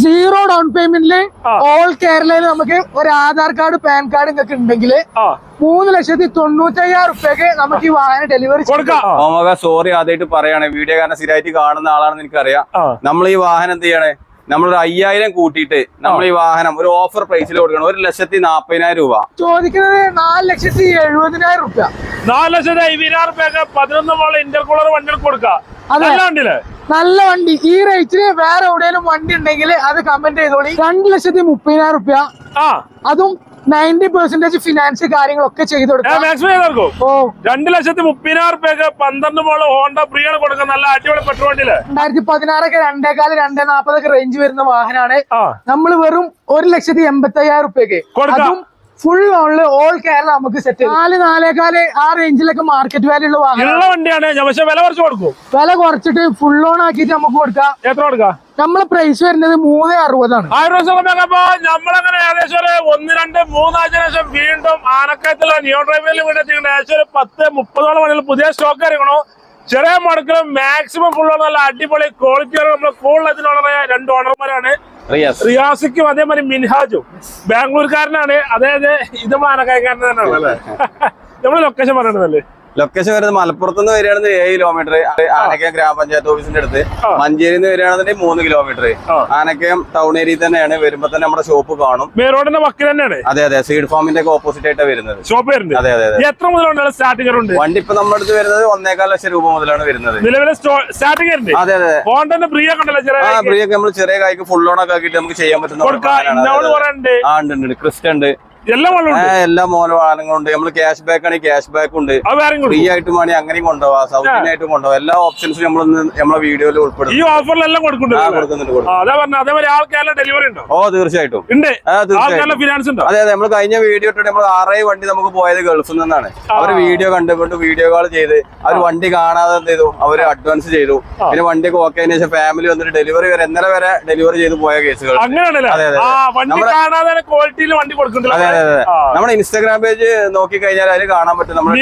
Zero down പേയ്മെന്റിൽ all കേരളയിൽ നമുക്ക് ഒരു ആധാർ കാർഡ് പാൻ കാർഡ് നിങ്ങൾക്ക് ഉണ്ടെങ്കിൽ മൂന്ന് ലക്ഷത്തി തൊണ്ണൂറ്റയ്യായിരം റുപ്യക്ക് നമുക്ക് ഈ വാഹനം ഡെലിവറി കൊടുക്കാം. സോറി ആദ്യമായിട്ട് പറയാണ്. വീഡിയോ കാരണം സ്ഥിരമായിട്ട് കാണുന്ന ആളാണെന്ന് എനിക്കറിയാം. നമ്മൾ ഈ വാഹനം എന്ത് ചെയ്യണേ? നമ്മളൊരു അയ്യായിരം കൂട്ടിയിട്ട് നമ്മൾ ഈ വാഹനം ഒരു ഓഫർ പ്രൈസിൽ കൊടുക്കണം. ഒരു ലക്ഷത്തി നാപ്പതിനായിരം രൂപ. ചോദിക്കുന്നത് നാല് ലക്ഷത്തി എഴുപതിനായിരം റുപ്യ. നാല് ലക്ഷത്തി അയ്യായിരം റുപ്യൊക്കെ പതിനൊന്ന് മോളെ ഇന്റർകൂളർ വണ്ടികൾ കൊടുക്കാം. നല്ല വണ്ടി. ഈ റേറ്റിന് വേറെ എവിടെയെങ്കിലും വണ്ടി ഉണ്ടെങ്കിൽ അത് കമന്റ് ചെയ്തോളി. രണ്ട് ലക്ഷത്തി മുപ്പതിനായിരം റുപ്യ. ആ. അതും നയന്റി പെർസെന്റേജ് ഫിനാൻസ് കാര്യങ്ങളൊക്കെ ചെയ്ത് കൊടുക്കാം. മാക്സിമം ഓ. രണ്ട് ലക്ഷത്തി മുപ്പതിനായിരം റുപ്യൊക്കെ പന്ത്രണ്ട് മോൾ ഹോണ്ട ഫ്രീ ആണ് കൊടുക്കുക നല്ല അടിപൊളി പെട്രോൾ രണ്ടായിരത്തി പതിനാറൊക്കെ രണ്ടേകാൽ രണ്ടേ നാപ്പതൊക്കെ റേഞ്ച് വരുന്ന വാഹനമാണ് നമ്മൾ വെറും ഒരു ലക്ഷത്തി എൺപത്തി അയ്യായിരം റുപ്യക്ക് കൊടുക്കാം. അതും ഫുൾ ഓണിൽ ഓൾ കേരള നമുക്ക് സെറ്റ് നാല് നാലേകാൽ ആ റേഞ്ചിലൊക്കെ മാർക്കറ്റ് വാല്യൂ ഉള്ള വാഹനം വണ്ടിയാണ് വില കുറച്ച് കൊടുക്കും. വില കുറച്ചിട്ട് ഫുൾ ഓൺ ആക്കിയിട്ട് നമുക്ക് കൊടുക്കാം. എത്ര കൊടുക്കാം? നമ്മളെ പ്രൈസ് വരുന്നത് മൂന്ന് അറുപതാണ്. ആയിരം കൊണ്ടൊക്കെ നമ്മളങ്ങനെ ഏകദേശം ഒരു ഒന്ന് രണ്ട് മൂന്നാഴ്ച ശേഷം വീണ്ടും ആനക്കയത്തുള്ള നിയോ ഡ്രൈവിൽ വീണ്ടും എത്തിക്കണം ഏകദേശം ഒരു പത്ത് മുപ്പതോളം മണികൾ പുതിയ സ്റ്റോക്ക് ഇറങ്ങണോ. ചെറിയ മുടക്കിലും മാക്സിമം ഫുള്ള് നല്ല അടിപൊളി ക്വാളിറ്റി നമ്മൾ കൂടുതൽ ഓണറായ രണ്ട് ഓണർമാരാണ് റിയാസ്. റിയാസിക്കും അതേമാതിരി മിൻഹാജും. ബാംഗ്ലൂർക്കാരനാണ്. അതായത് ഇത് ആനക്കായക്കാരൻ തന്നെയാണ് അല്ലേ? നമ്മൾ ലൊക്കേഷൻ പറയണതല്ലേ ലൊക്കേഷൻ വരുന്നത് മലപ്പുറത്ത് നിന്ന് വരികയാണെങ്കിൽ ഏഴ് കിലോമീറ്റർ ആനക്കയം ഗ്രാമപഞ്ചായത്ത് ഓഫീസിന്റെ അടുത്ത്. മഞ്ചേരി നിന്ന് വരികയാണെന്നുണ്ടെങ്കിൽ മൂന്ന് കിലോമീറ്റർ ആനക്കയം ടൗൺ ഏരിയ തന്നെയാണ്. വരുമ്പോ തന്നെ നമ്മുടെ ഷോപ്പ് കാണും. റോഡിന്റെ വക്കിൽ തന്നെയാണ്? അതെ അതെ. സീഡ് ഫാമിന്റെ ഒക്കെ ഓപ്പോസിറ്റ് ആയിട്ട് വരുന്നത്. ഷോപ്പ് അതെ അതെ എത്ര മുതലുണ്ട് സ്റ്റാർട്ടിംഗ് ഉണ്ട് വണ്ടി ഇപ്പൊ നമ്മുടെ അടുത്ത് വരുന്നത് ഒന്നേകാൽ ലക്ഷം രൂപ മുതലാണ് വരുന്നത്. നിലവിലെ സ്റ്റാർട്ടിംഗ് അതെ അതെ പ്രിയൊക്കെ നമ്മൾ ചെറിയ കായ്ക്ക് ഫുൾ ഓൺ ഒക്കെ ആക്കിയിട്ട് നമുക്ക് ചെയ്യാൻ പറ്റുന്ന ക്രിസ്റ്റ ഉണ്ട്. എല്ലാം വെള്ളം വാഹനങ്ങളും ഉണ്ട്. എല്ലാ നമ്മൾ ക്യാഷ് ബാക്ക് ആണെങ്കിൽ ക്യാഷ് ബാക്ക് ഉണ്ട്. ഫ്രീ ആയിട്ട് വേണമെങ്കിൽ അങ്ങനെയും കൊണ്ടുപോവാം. സൗജന്യം ആയിട്ട് കൊണ്ടുപോകാം എല്ലാ ഓപ്ഷൻസും നമ്മൾ നമ്മളെ വീഡിയോയിൽ ഈ ഉൾപ്പെടുത്തും ഓഫറിലെല്ലാം കൊടുക്കുന്നുണ്ട് കൊടുക്കുന്നുണ്ട്. ആ, കൊടുക്കും അതാ പറഞ്ഞ. അതേമാതിരി ആൾക്കാരുടെ ഡെലിവറി ഉണ്ടോ? ഓ തീർച്ചയായിട്ടും. ഉണ്ട്. ഫിനാൻസ് ഉണ്ടോ? അതെ അതെ. നമ്മൾ കഴിഞ്ഞ വീഡിയോ ഇട്ടിട്ട് നമ്മൾ ആറേ വണ്ടി നമുക്ക് പോയത് ഗൾഫിൽ നിന്നാണ്. അവർ വീഡിയോ കണ്ടുകൊണ്ട് വീഡിയോ കോൾ ചെയ്ത് അവർ വണ്ടി കാണാതെ എന്ത് ചെയ്തു? അവർ അഡ്വാൻസ് ചെയ്തു. പിന്നെ വണ്ടിയൊക്കെ ഓക്കെ അതിന് ശേഷം ഫാമിലി വന്നിട്ട് ഡെലിവറി വരെ ഇന്നലെ വരെ ഡെലിവറി ചെയ്ത് പോയ കേസുകൾ അതെ, അതെ, വണ്ടി നമ്മുടെ- ക്വാളിറ്റിയിൽ വണ്ടി അതെ അതെ. അതെ നമ്മുടെ ഇൻസ്റ്റാഗ്രാം പേജ് നോക്കി കഴിഞ്ഞാൽ അതിൽ കാണാൻ പറ്റും നമ്മുടെ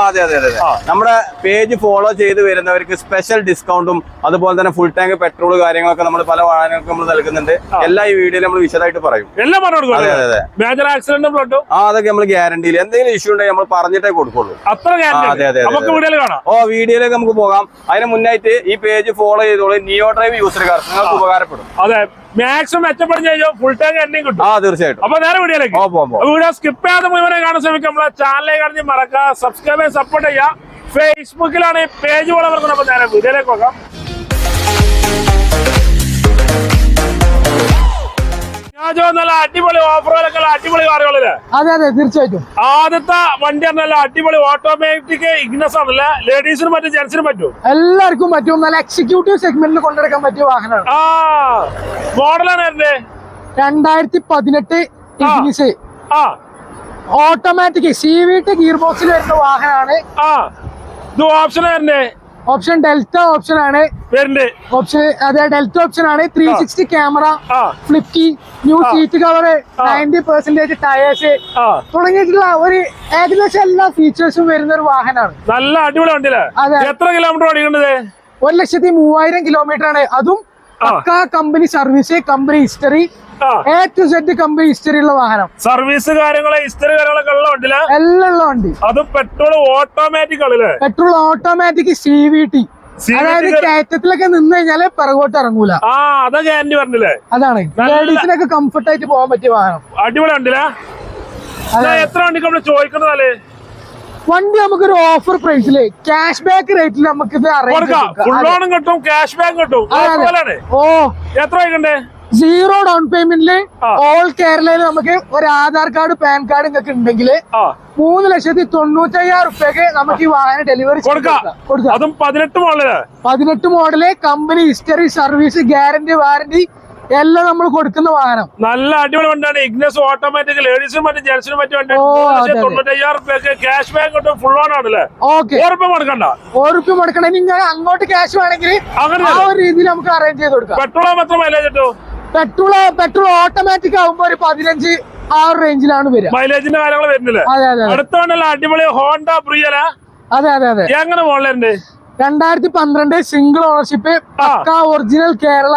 അതെ അതെ അതെ നമ്മുടെ പേജ് ഫോളോ ചെയ്ത് വരുന്നവർക്ക് സ്പെഷ്യൽ ഡിസ്കൗണ്ടും അതുപോലെ തന്നെ ഫുൾ ടാങ്ക് പെട്രോൾ കാര്യങ്ങളൊക്കെ നമ്മൾ പല വാഹനങ്ങൾക്ക് നമ്മൾ നൽകുന്നുണ്ട്. എല്ലാ ഈ വീഡിയോയിലും നമ്മൾ വിശദമായിട്ട് പറയും. എല്ലാം അതെ അതെ അതെ. മേജർ ആക്സിഡന്റും ബ്ലഡും ആ അതൊക്കെ നമ്മൾ ഗ്യാരണ്ടിയിൽ എന്തെങ്കിലും ഇഷ്യൂ ഉണ്ടെങ്കിൽ നമ്മൾ പറഞ്ഞിട്ടേ കൊടുക്കുള്ളൂ. അത്ര അതെ, അതെ, ഓ വീഡിയോയിലേക്ക് നമുക്ക് പോകാം. അതിന് മുന്നായിട്ട് ഈ പേജ് ഫോളോ ചെയ്തോളൂ. നിയോ ഡ്രൈവ് യൂസർകാർ നിങ്ങൾക്ക് ഉപകാരപ്പെടും. അതെ. മാക്സിമം മെച്ചപ്പെടുന്ന ഫുൾ ടാങ്ക് എണ്ണയും കിട്ടും. ആ തീർച്ചയായിട്ടും. അപ്പൊ നേരെ വീഡിയോ സ്കിപ്പ് ചെയ്യാതെ മുഴുവനെ കാണാൻ നമ്മളെ ചാനലിലേക്ക് കാണി മറക്കുക സബ്സ്ക്രൈബ് സപ്പോർട്ട് ചെയ്യാം ഫേസ്ബുക്കിലാണ് ഈ പേജ് പോലെ അപ്പൊ നേരെ വീഡിയോയിലേക്ക് നോക്കാം നല്ല അടിപൊളി ഓഫറുകളൊക്കെ അടിപൊളി കാറുകളില്ലേ അതെ അതെ തീർച്ചയായിട്ടും. ആദ്യത്തെ വണ്ടി പറഞ്ഞാൽ അടിപൊളി ഓട്ടോമാറ്റിക് ഇഗ്നസ് ആണല്ലേ? ലേഡീസിനും പറ്റും ജെന്റ്സിനും പറ്റും? എല്ലാവർക്കും പറ്റും. നല്ല എക്സിക്യൂട്ടീവ് സെഗ്മെന്റിൽ കൊണ്ടെടുക്കാൻ പറ്റിയ വാഹനമാണ്. ആ മോഡലാണ് എന്റെ രണ്ടായിരത്തി പതിനെട്ട് Ignis automatic C V T gear ബോക്സിൽ വരുന്ന വാഹനമാണ് ഓപ്ഷൻ ഓപ്ഷൻ ഡെൽറ്റ ഓപ്ഷൻ ആണ്. ഓപ്ഷൻ അതെ ഡെൽറ്റ ഓപ്ഷൻ ആണ്. Three sixty camera ഫ്ലിപ്റ്റി new seat cover ninety percentage tyres തുടങ്ങിയിട്ടുള്ള ഒരു ഏകദേശം എല്ലാ ഫീച്ചേഴ്സും വരുന്ന ഒരു വാഹനമാണ് നല്ല അടിപൊളി വണ്ടിയില്ലേ? എത്ര കിലോമീറ്റർ ഓടിക്കുന്നത് ഒരു ലക്ഷത്തി മൂവായിരം കിലോമീറ്റർ ആണ്. അതും company service company history A to Z company history ഉള്ള വാഹനം. സർവീസ് കാര്യങ്ങളെ ഹിസ്റ്ററി കാര്യങ്ങളൊക്കെ ഉള്ള വണ്ടിയില്ല എല്ലാം ഉള്ള വണ്ടി. അത് പെട്രോൾ ഓട്ടോമാറ്റിക് ആണല്ലേ petrol automatic C V T അതായത് കയറ്റത്തിലൊക്കെ നിന്ന് കഴിഞ്ഞാൽ പിറകോട്ട് ഇറങ്ങൂല. ആ അതാ ഗ്യാരണ്ടി പറഞ്ഞില്ലേ? അതാണ്. ലേഡീസിനൊക്കെ കംഫർട്ട് ആയിട്ട് പോകാൻ പറ്റിയ വാഹനം. അടിപൊളി ഉണ്ടല്ലേ എത്ര വണ്ടിക്ക് നമ്മൾ ചോദിക്കുന്നതല്ലേ വണ്ടി നമുക്കൊരു ഓഫർ പ്രൈസിൽ ക്യാഷ് ബാക്ക് റേറ്റിൽ നമുക്ക് ഇത് അറിയാം കിട്ടും ക്യാഷ് ബാക്ക് കിട്ടും. ഓ. എത്ര വയ്ക്കണ്ടേ സീറോ ഡൗൺ പേയ്മെന്റിൽ ഓൾ കേരളയിൽ നമുക്ക് ഒരു ആധാർ കാർഡ് പാൻ കാർഡ് നിങ്ങൾക്ക് ഉണ്ടെങ്കിൽ മൂന്ന് ലക്ഷത്തി തൊണ്ണൂറ്റയ്യായിരം റുപ്യക്ക് നമുക്ക് ഈ വാഹനം ഡെലിവറി കൊടുക്കാം. അതും പതിനെട്ട് മോഡൽ. പതിനെട്ട് model company history service guarantee warranty എല്ലാം നമ്മൾ കൊടുക്കുന്ന വാഹനം. നല്ല അടിപൊളി വണ്ടിയാണ്. ഇഗ്നസ് ഓട്ടോമാറ്റിക് ലേഡീസും മറ്റും ജെന്റ്സിനും മറ്റും. തൊണ്ണൂറ്റയ്യായിരം റുപ്യക്ക് ക്യാഷ് കിട്ടും. ഫുൾ ഓൺ ആണല്ലേ? ഓക്കെ. കൊടുക്കണ്ട. ഓർപ്പ് മുടക്കണം നിങ്ങൾ അങ്ങോട്ട് ക്യാഷ് വേണമെങ്കിൽ ആ ഒരു രീതിയിൽ നമുക്ക് അറേഞ്ച് ചെയ്ത് കൊടുക്കാം. പെട്രോൾ മാത്രം മൈലേജ് കിട്ടും. പെട്രോൾ പെട്രോൾ ഓട്ടോമാറ്റിക് ആകുമ്പോ ഒരു പതിനഞ്ച് ആ ഒരു റേഞ്ചിലാണ് വരിക മൈലേജിന്റെ കാര്യങ്ങൾ വരുന്നില്ലേ? അതെ അതെ അടിപൊളി ഹോണ്ട പ്രിയല അതെ അതെ അതെ. എങ്ങനെ മോളിലുണ്ട് രണ്ടായിരത്തി പന്ത്രണ്ട് സിംഗിൾ ഓണർഷിപ്പ് പക്ക ഒറിജിനൽ കേരള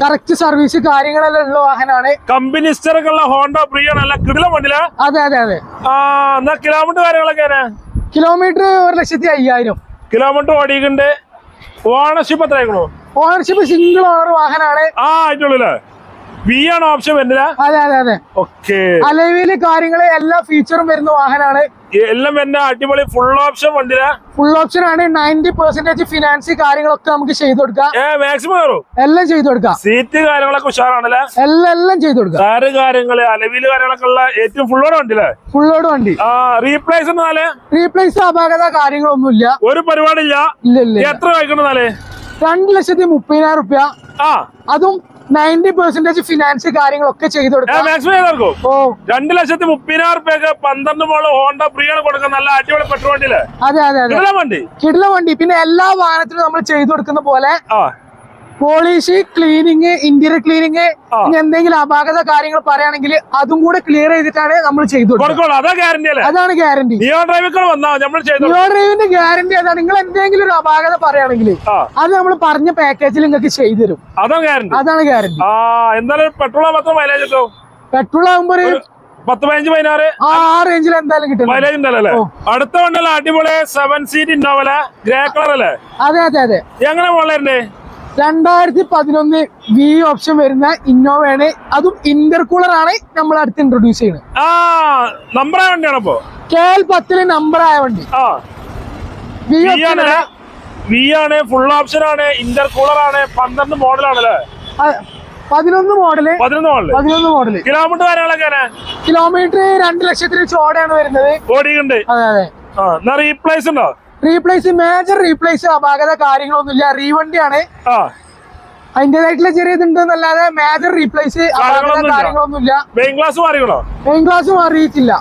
കറക്റ്റ് സർവീസ് കാര്യങ്ങളെല്ലാം ഉള്ള വാഹനമാണ്. കമ്പനി ഹിസ്റ്ററൊക്കെ ഉള്ള ഹോണ്ട പ്രിയ നല്ല കിടില വണ്ടിയില അതെ അതെ അതെ. എന്നാ കിലോമീറ്റർ കാര്യങ്ങളൊക്കെ കിലോമീറ്റർ ഒരു ലക്ഷത്തി അയ്യായിരം. കിലോമീറ്റർ ഓടിയിട്ടുണ്ട് ഓണർഷിപ്പ് എത്ര ആയിക്കണോ ഓണർഷിപ്പ് സിംഗിൾ ഓണർ വാഹനമാണ് ആ ആയിട്ടുള്ളൂ വി ആണ് ഓപ്ഷൻ വരുന്നില്ല അതെ അതെ അതെ. ഓക്കെ. അലവിൽ കാര്യങ്ങൾ എല്ലാ ഫീച്ചറും വരുന്ന വാഹനമാണ് എല്ലാം വരുന്ന അടിപൊളി ഫുൾ ഓപ്ഷൻ വണ്ടിയില. ഫുൾ ഓപ്ഷൻ ആണ്. നയന്റി പെർസെന്റേജ് ഫിനാൻസ് കാര്യങ്ങളൊക്കെ നമുക്ക് ചെയ്തു കൊടുക്കാം. മാക്സിമം കയറും. എല്ലാം ചെയ്തു കൊടുക്കാം. സീറ്റ് കാര്യങ്ങളൊക്കെ ഉഷാറാണല്ലേ? എല്ലാം എല്ലാം ചെയ്തു കൊടുക്കാം. കാറ് കാര്യങ്ങൾ അലവിൽ കാര്യങ്ങളൊക്കെ ഉള്ള ഏറ്റവും ഫുള്ളോടെ വണ്ടിയില്ലേ ഫുള്ളോട് വണ്ടി. റീപ്ലേസ് എന്നാൽ റീപ്ലേസ് അപാകത കാര്യങ്ങളൊന്നുമില്ല. ഒരു പരിപാടിയില്ല. ഇല്ല ഇല്ല ഇല്ല. എത്ര വായിക്കണെന്നാൽ രണ്ട് ലക്ഷത്തി മുപ്പതിനായിരം റുപ്യ. ആ. അതും നയന്റി പെർസെന്റേജ് ഫിനാൻസ് കാര്യങ്ങളൊക്കെ ചെയ്തു കൊടുക്കും. മാക്സിമം ചെയ്തെടുക്കും ഓ. രണ്ട് ലക്ഷത്തി മുപ്പതിനായിരം റുപ്യക്ക് പന്ത്രണ്ട് മോൾ ഹോണ്ട പ്രിയാണ് കൊടുക്കുന്ന നല്ല അടിപൊളി പെട്രോൾ വണ്ടിയില്ലേ? അതെ അതെ അതെ. വണ്ടി. കിടില വണ്ടി. പിന്നെ എല്ലാ വാഹനത്തിനും നമ്മൾ ചെയ്തു കൊടുക്കുന്ന പോലെ പോളിഷ് ക്ലീനിങ് ഇന്റീരിയർ ക്ലീനിങ് എന്തെങ്കിലും അപാകത കാര്യങ്ങൾ പറയുകയാണെങ്കിൽ അതും കൂടെ ക്ലിയർ ചെയ്തിട്ടാണ് നമ്മൾ ചെയ്തു അതാണ് ഗ്യാരണ്ടി ന്യൂ ഡ്രൈവിന്റെ ഗ്യാരണ്ടി അതാണ്. നിങ്ങൾ എന്തെങ്കിലും ഒരു അപാകത പറയുകയാണെങ്കിൽ അത് നമ്മൾ പറഞ്ഞ പാക്കേജിൽ നിങ്ങൾക്ക് ചെയ്തു തരും. അതാ ഗ്യാരണ്ടി അതാണ് ഗ്യാരണ്ടി എന്തായാലും പെട്രോൾ മാത്രം മൈലേജ് കിട്ടും? പെട്രോൾ ആകുമ്പോൾ പത്ത് പതിനഞ്ച് പതിനാറ്? ആ റേഞ്ചിൽ എന്തായാലും കിട്ടും. മൈലേജ് ഉണ്ടല്ലോ അടുത്ത വണ്ടിയല്ല അടിപൊളി സെവൻ സീറ്റ് ഇന്നോവല ഗ്രേ കളർ അല്ലേ? അതെ അതെ അതെ. എങ്ങനെ മോളേ രണ്ടായിരത്തി പതിനൊന്ന് വി ഓപ്ഷൻ വരുന്ന ഇന്നോവയാണ്. അതും ഇന്റർകൂളർ ആണ് നമ്മൾ അടുത്ത് ഇൻട്രൊഡ്യൂസ് ചെയ്യുന്നത്. ആ നമ്പർ ആ വണ്ടിയാണ് അപ്പോ. കെ എൽ പത്തിൽ നമ്പർ ആയ വണ്ടി. വി വി ഓപ്ഷൻ ആണ്. വി ആണ് ഫുൾ ഓപ്ഷൻ ആണ് ഇന്റർ കൂളർ ആണ് പന്ത്രണ്ട് മോഡലാണല്ലേ പതിനൊന്ന് മോഡൽ പതിനൊന്ന് മോഡൽ പതിനൊന്ന് മോഡൽ കിലോമീറ്റർ കാര്യങ്ങളൊക്കെ കിലോമീറ്റർ രണ്ട് ലക്ഷത്തിന് ചോടയാണ് വരുന്നത്. ഓടിയുണ്ട് അതെ അതെ. റീപ്ലേസ് ഉണ്ടോ? റീപ്ലേസ് മേജർ റീപ്ലേസ് അപാകത കാര്യങ്ങളൊന്നുമില്ല. റീവണ്ടിയാണ് അതിന്റേതായിട്ടുള്ള ചെറിയ ഇതുണ്ടെന്നല്ലാതെ മേജർ റീപ്ലേസ് കാര്യങ്ങളൊന്നുമില്ല. മെയിൻ ക്ലാസ് മെയിൻ ക്ലാസ് മാറിയിട്ടില്ല.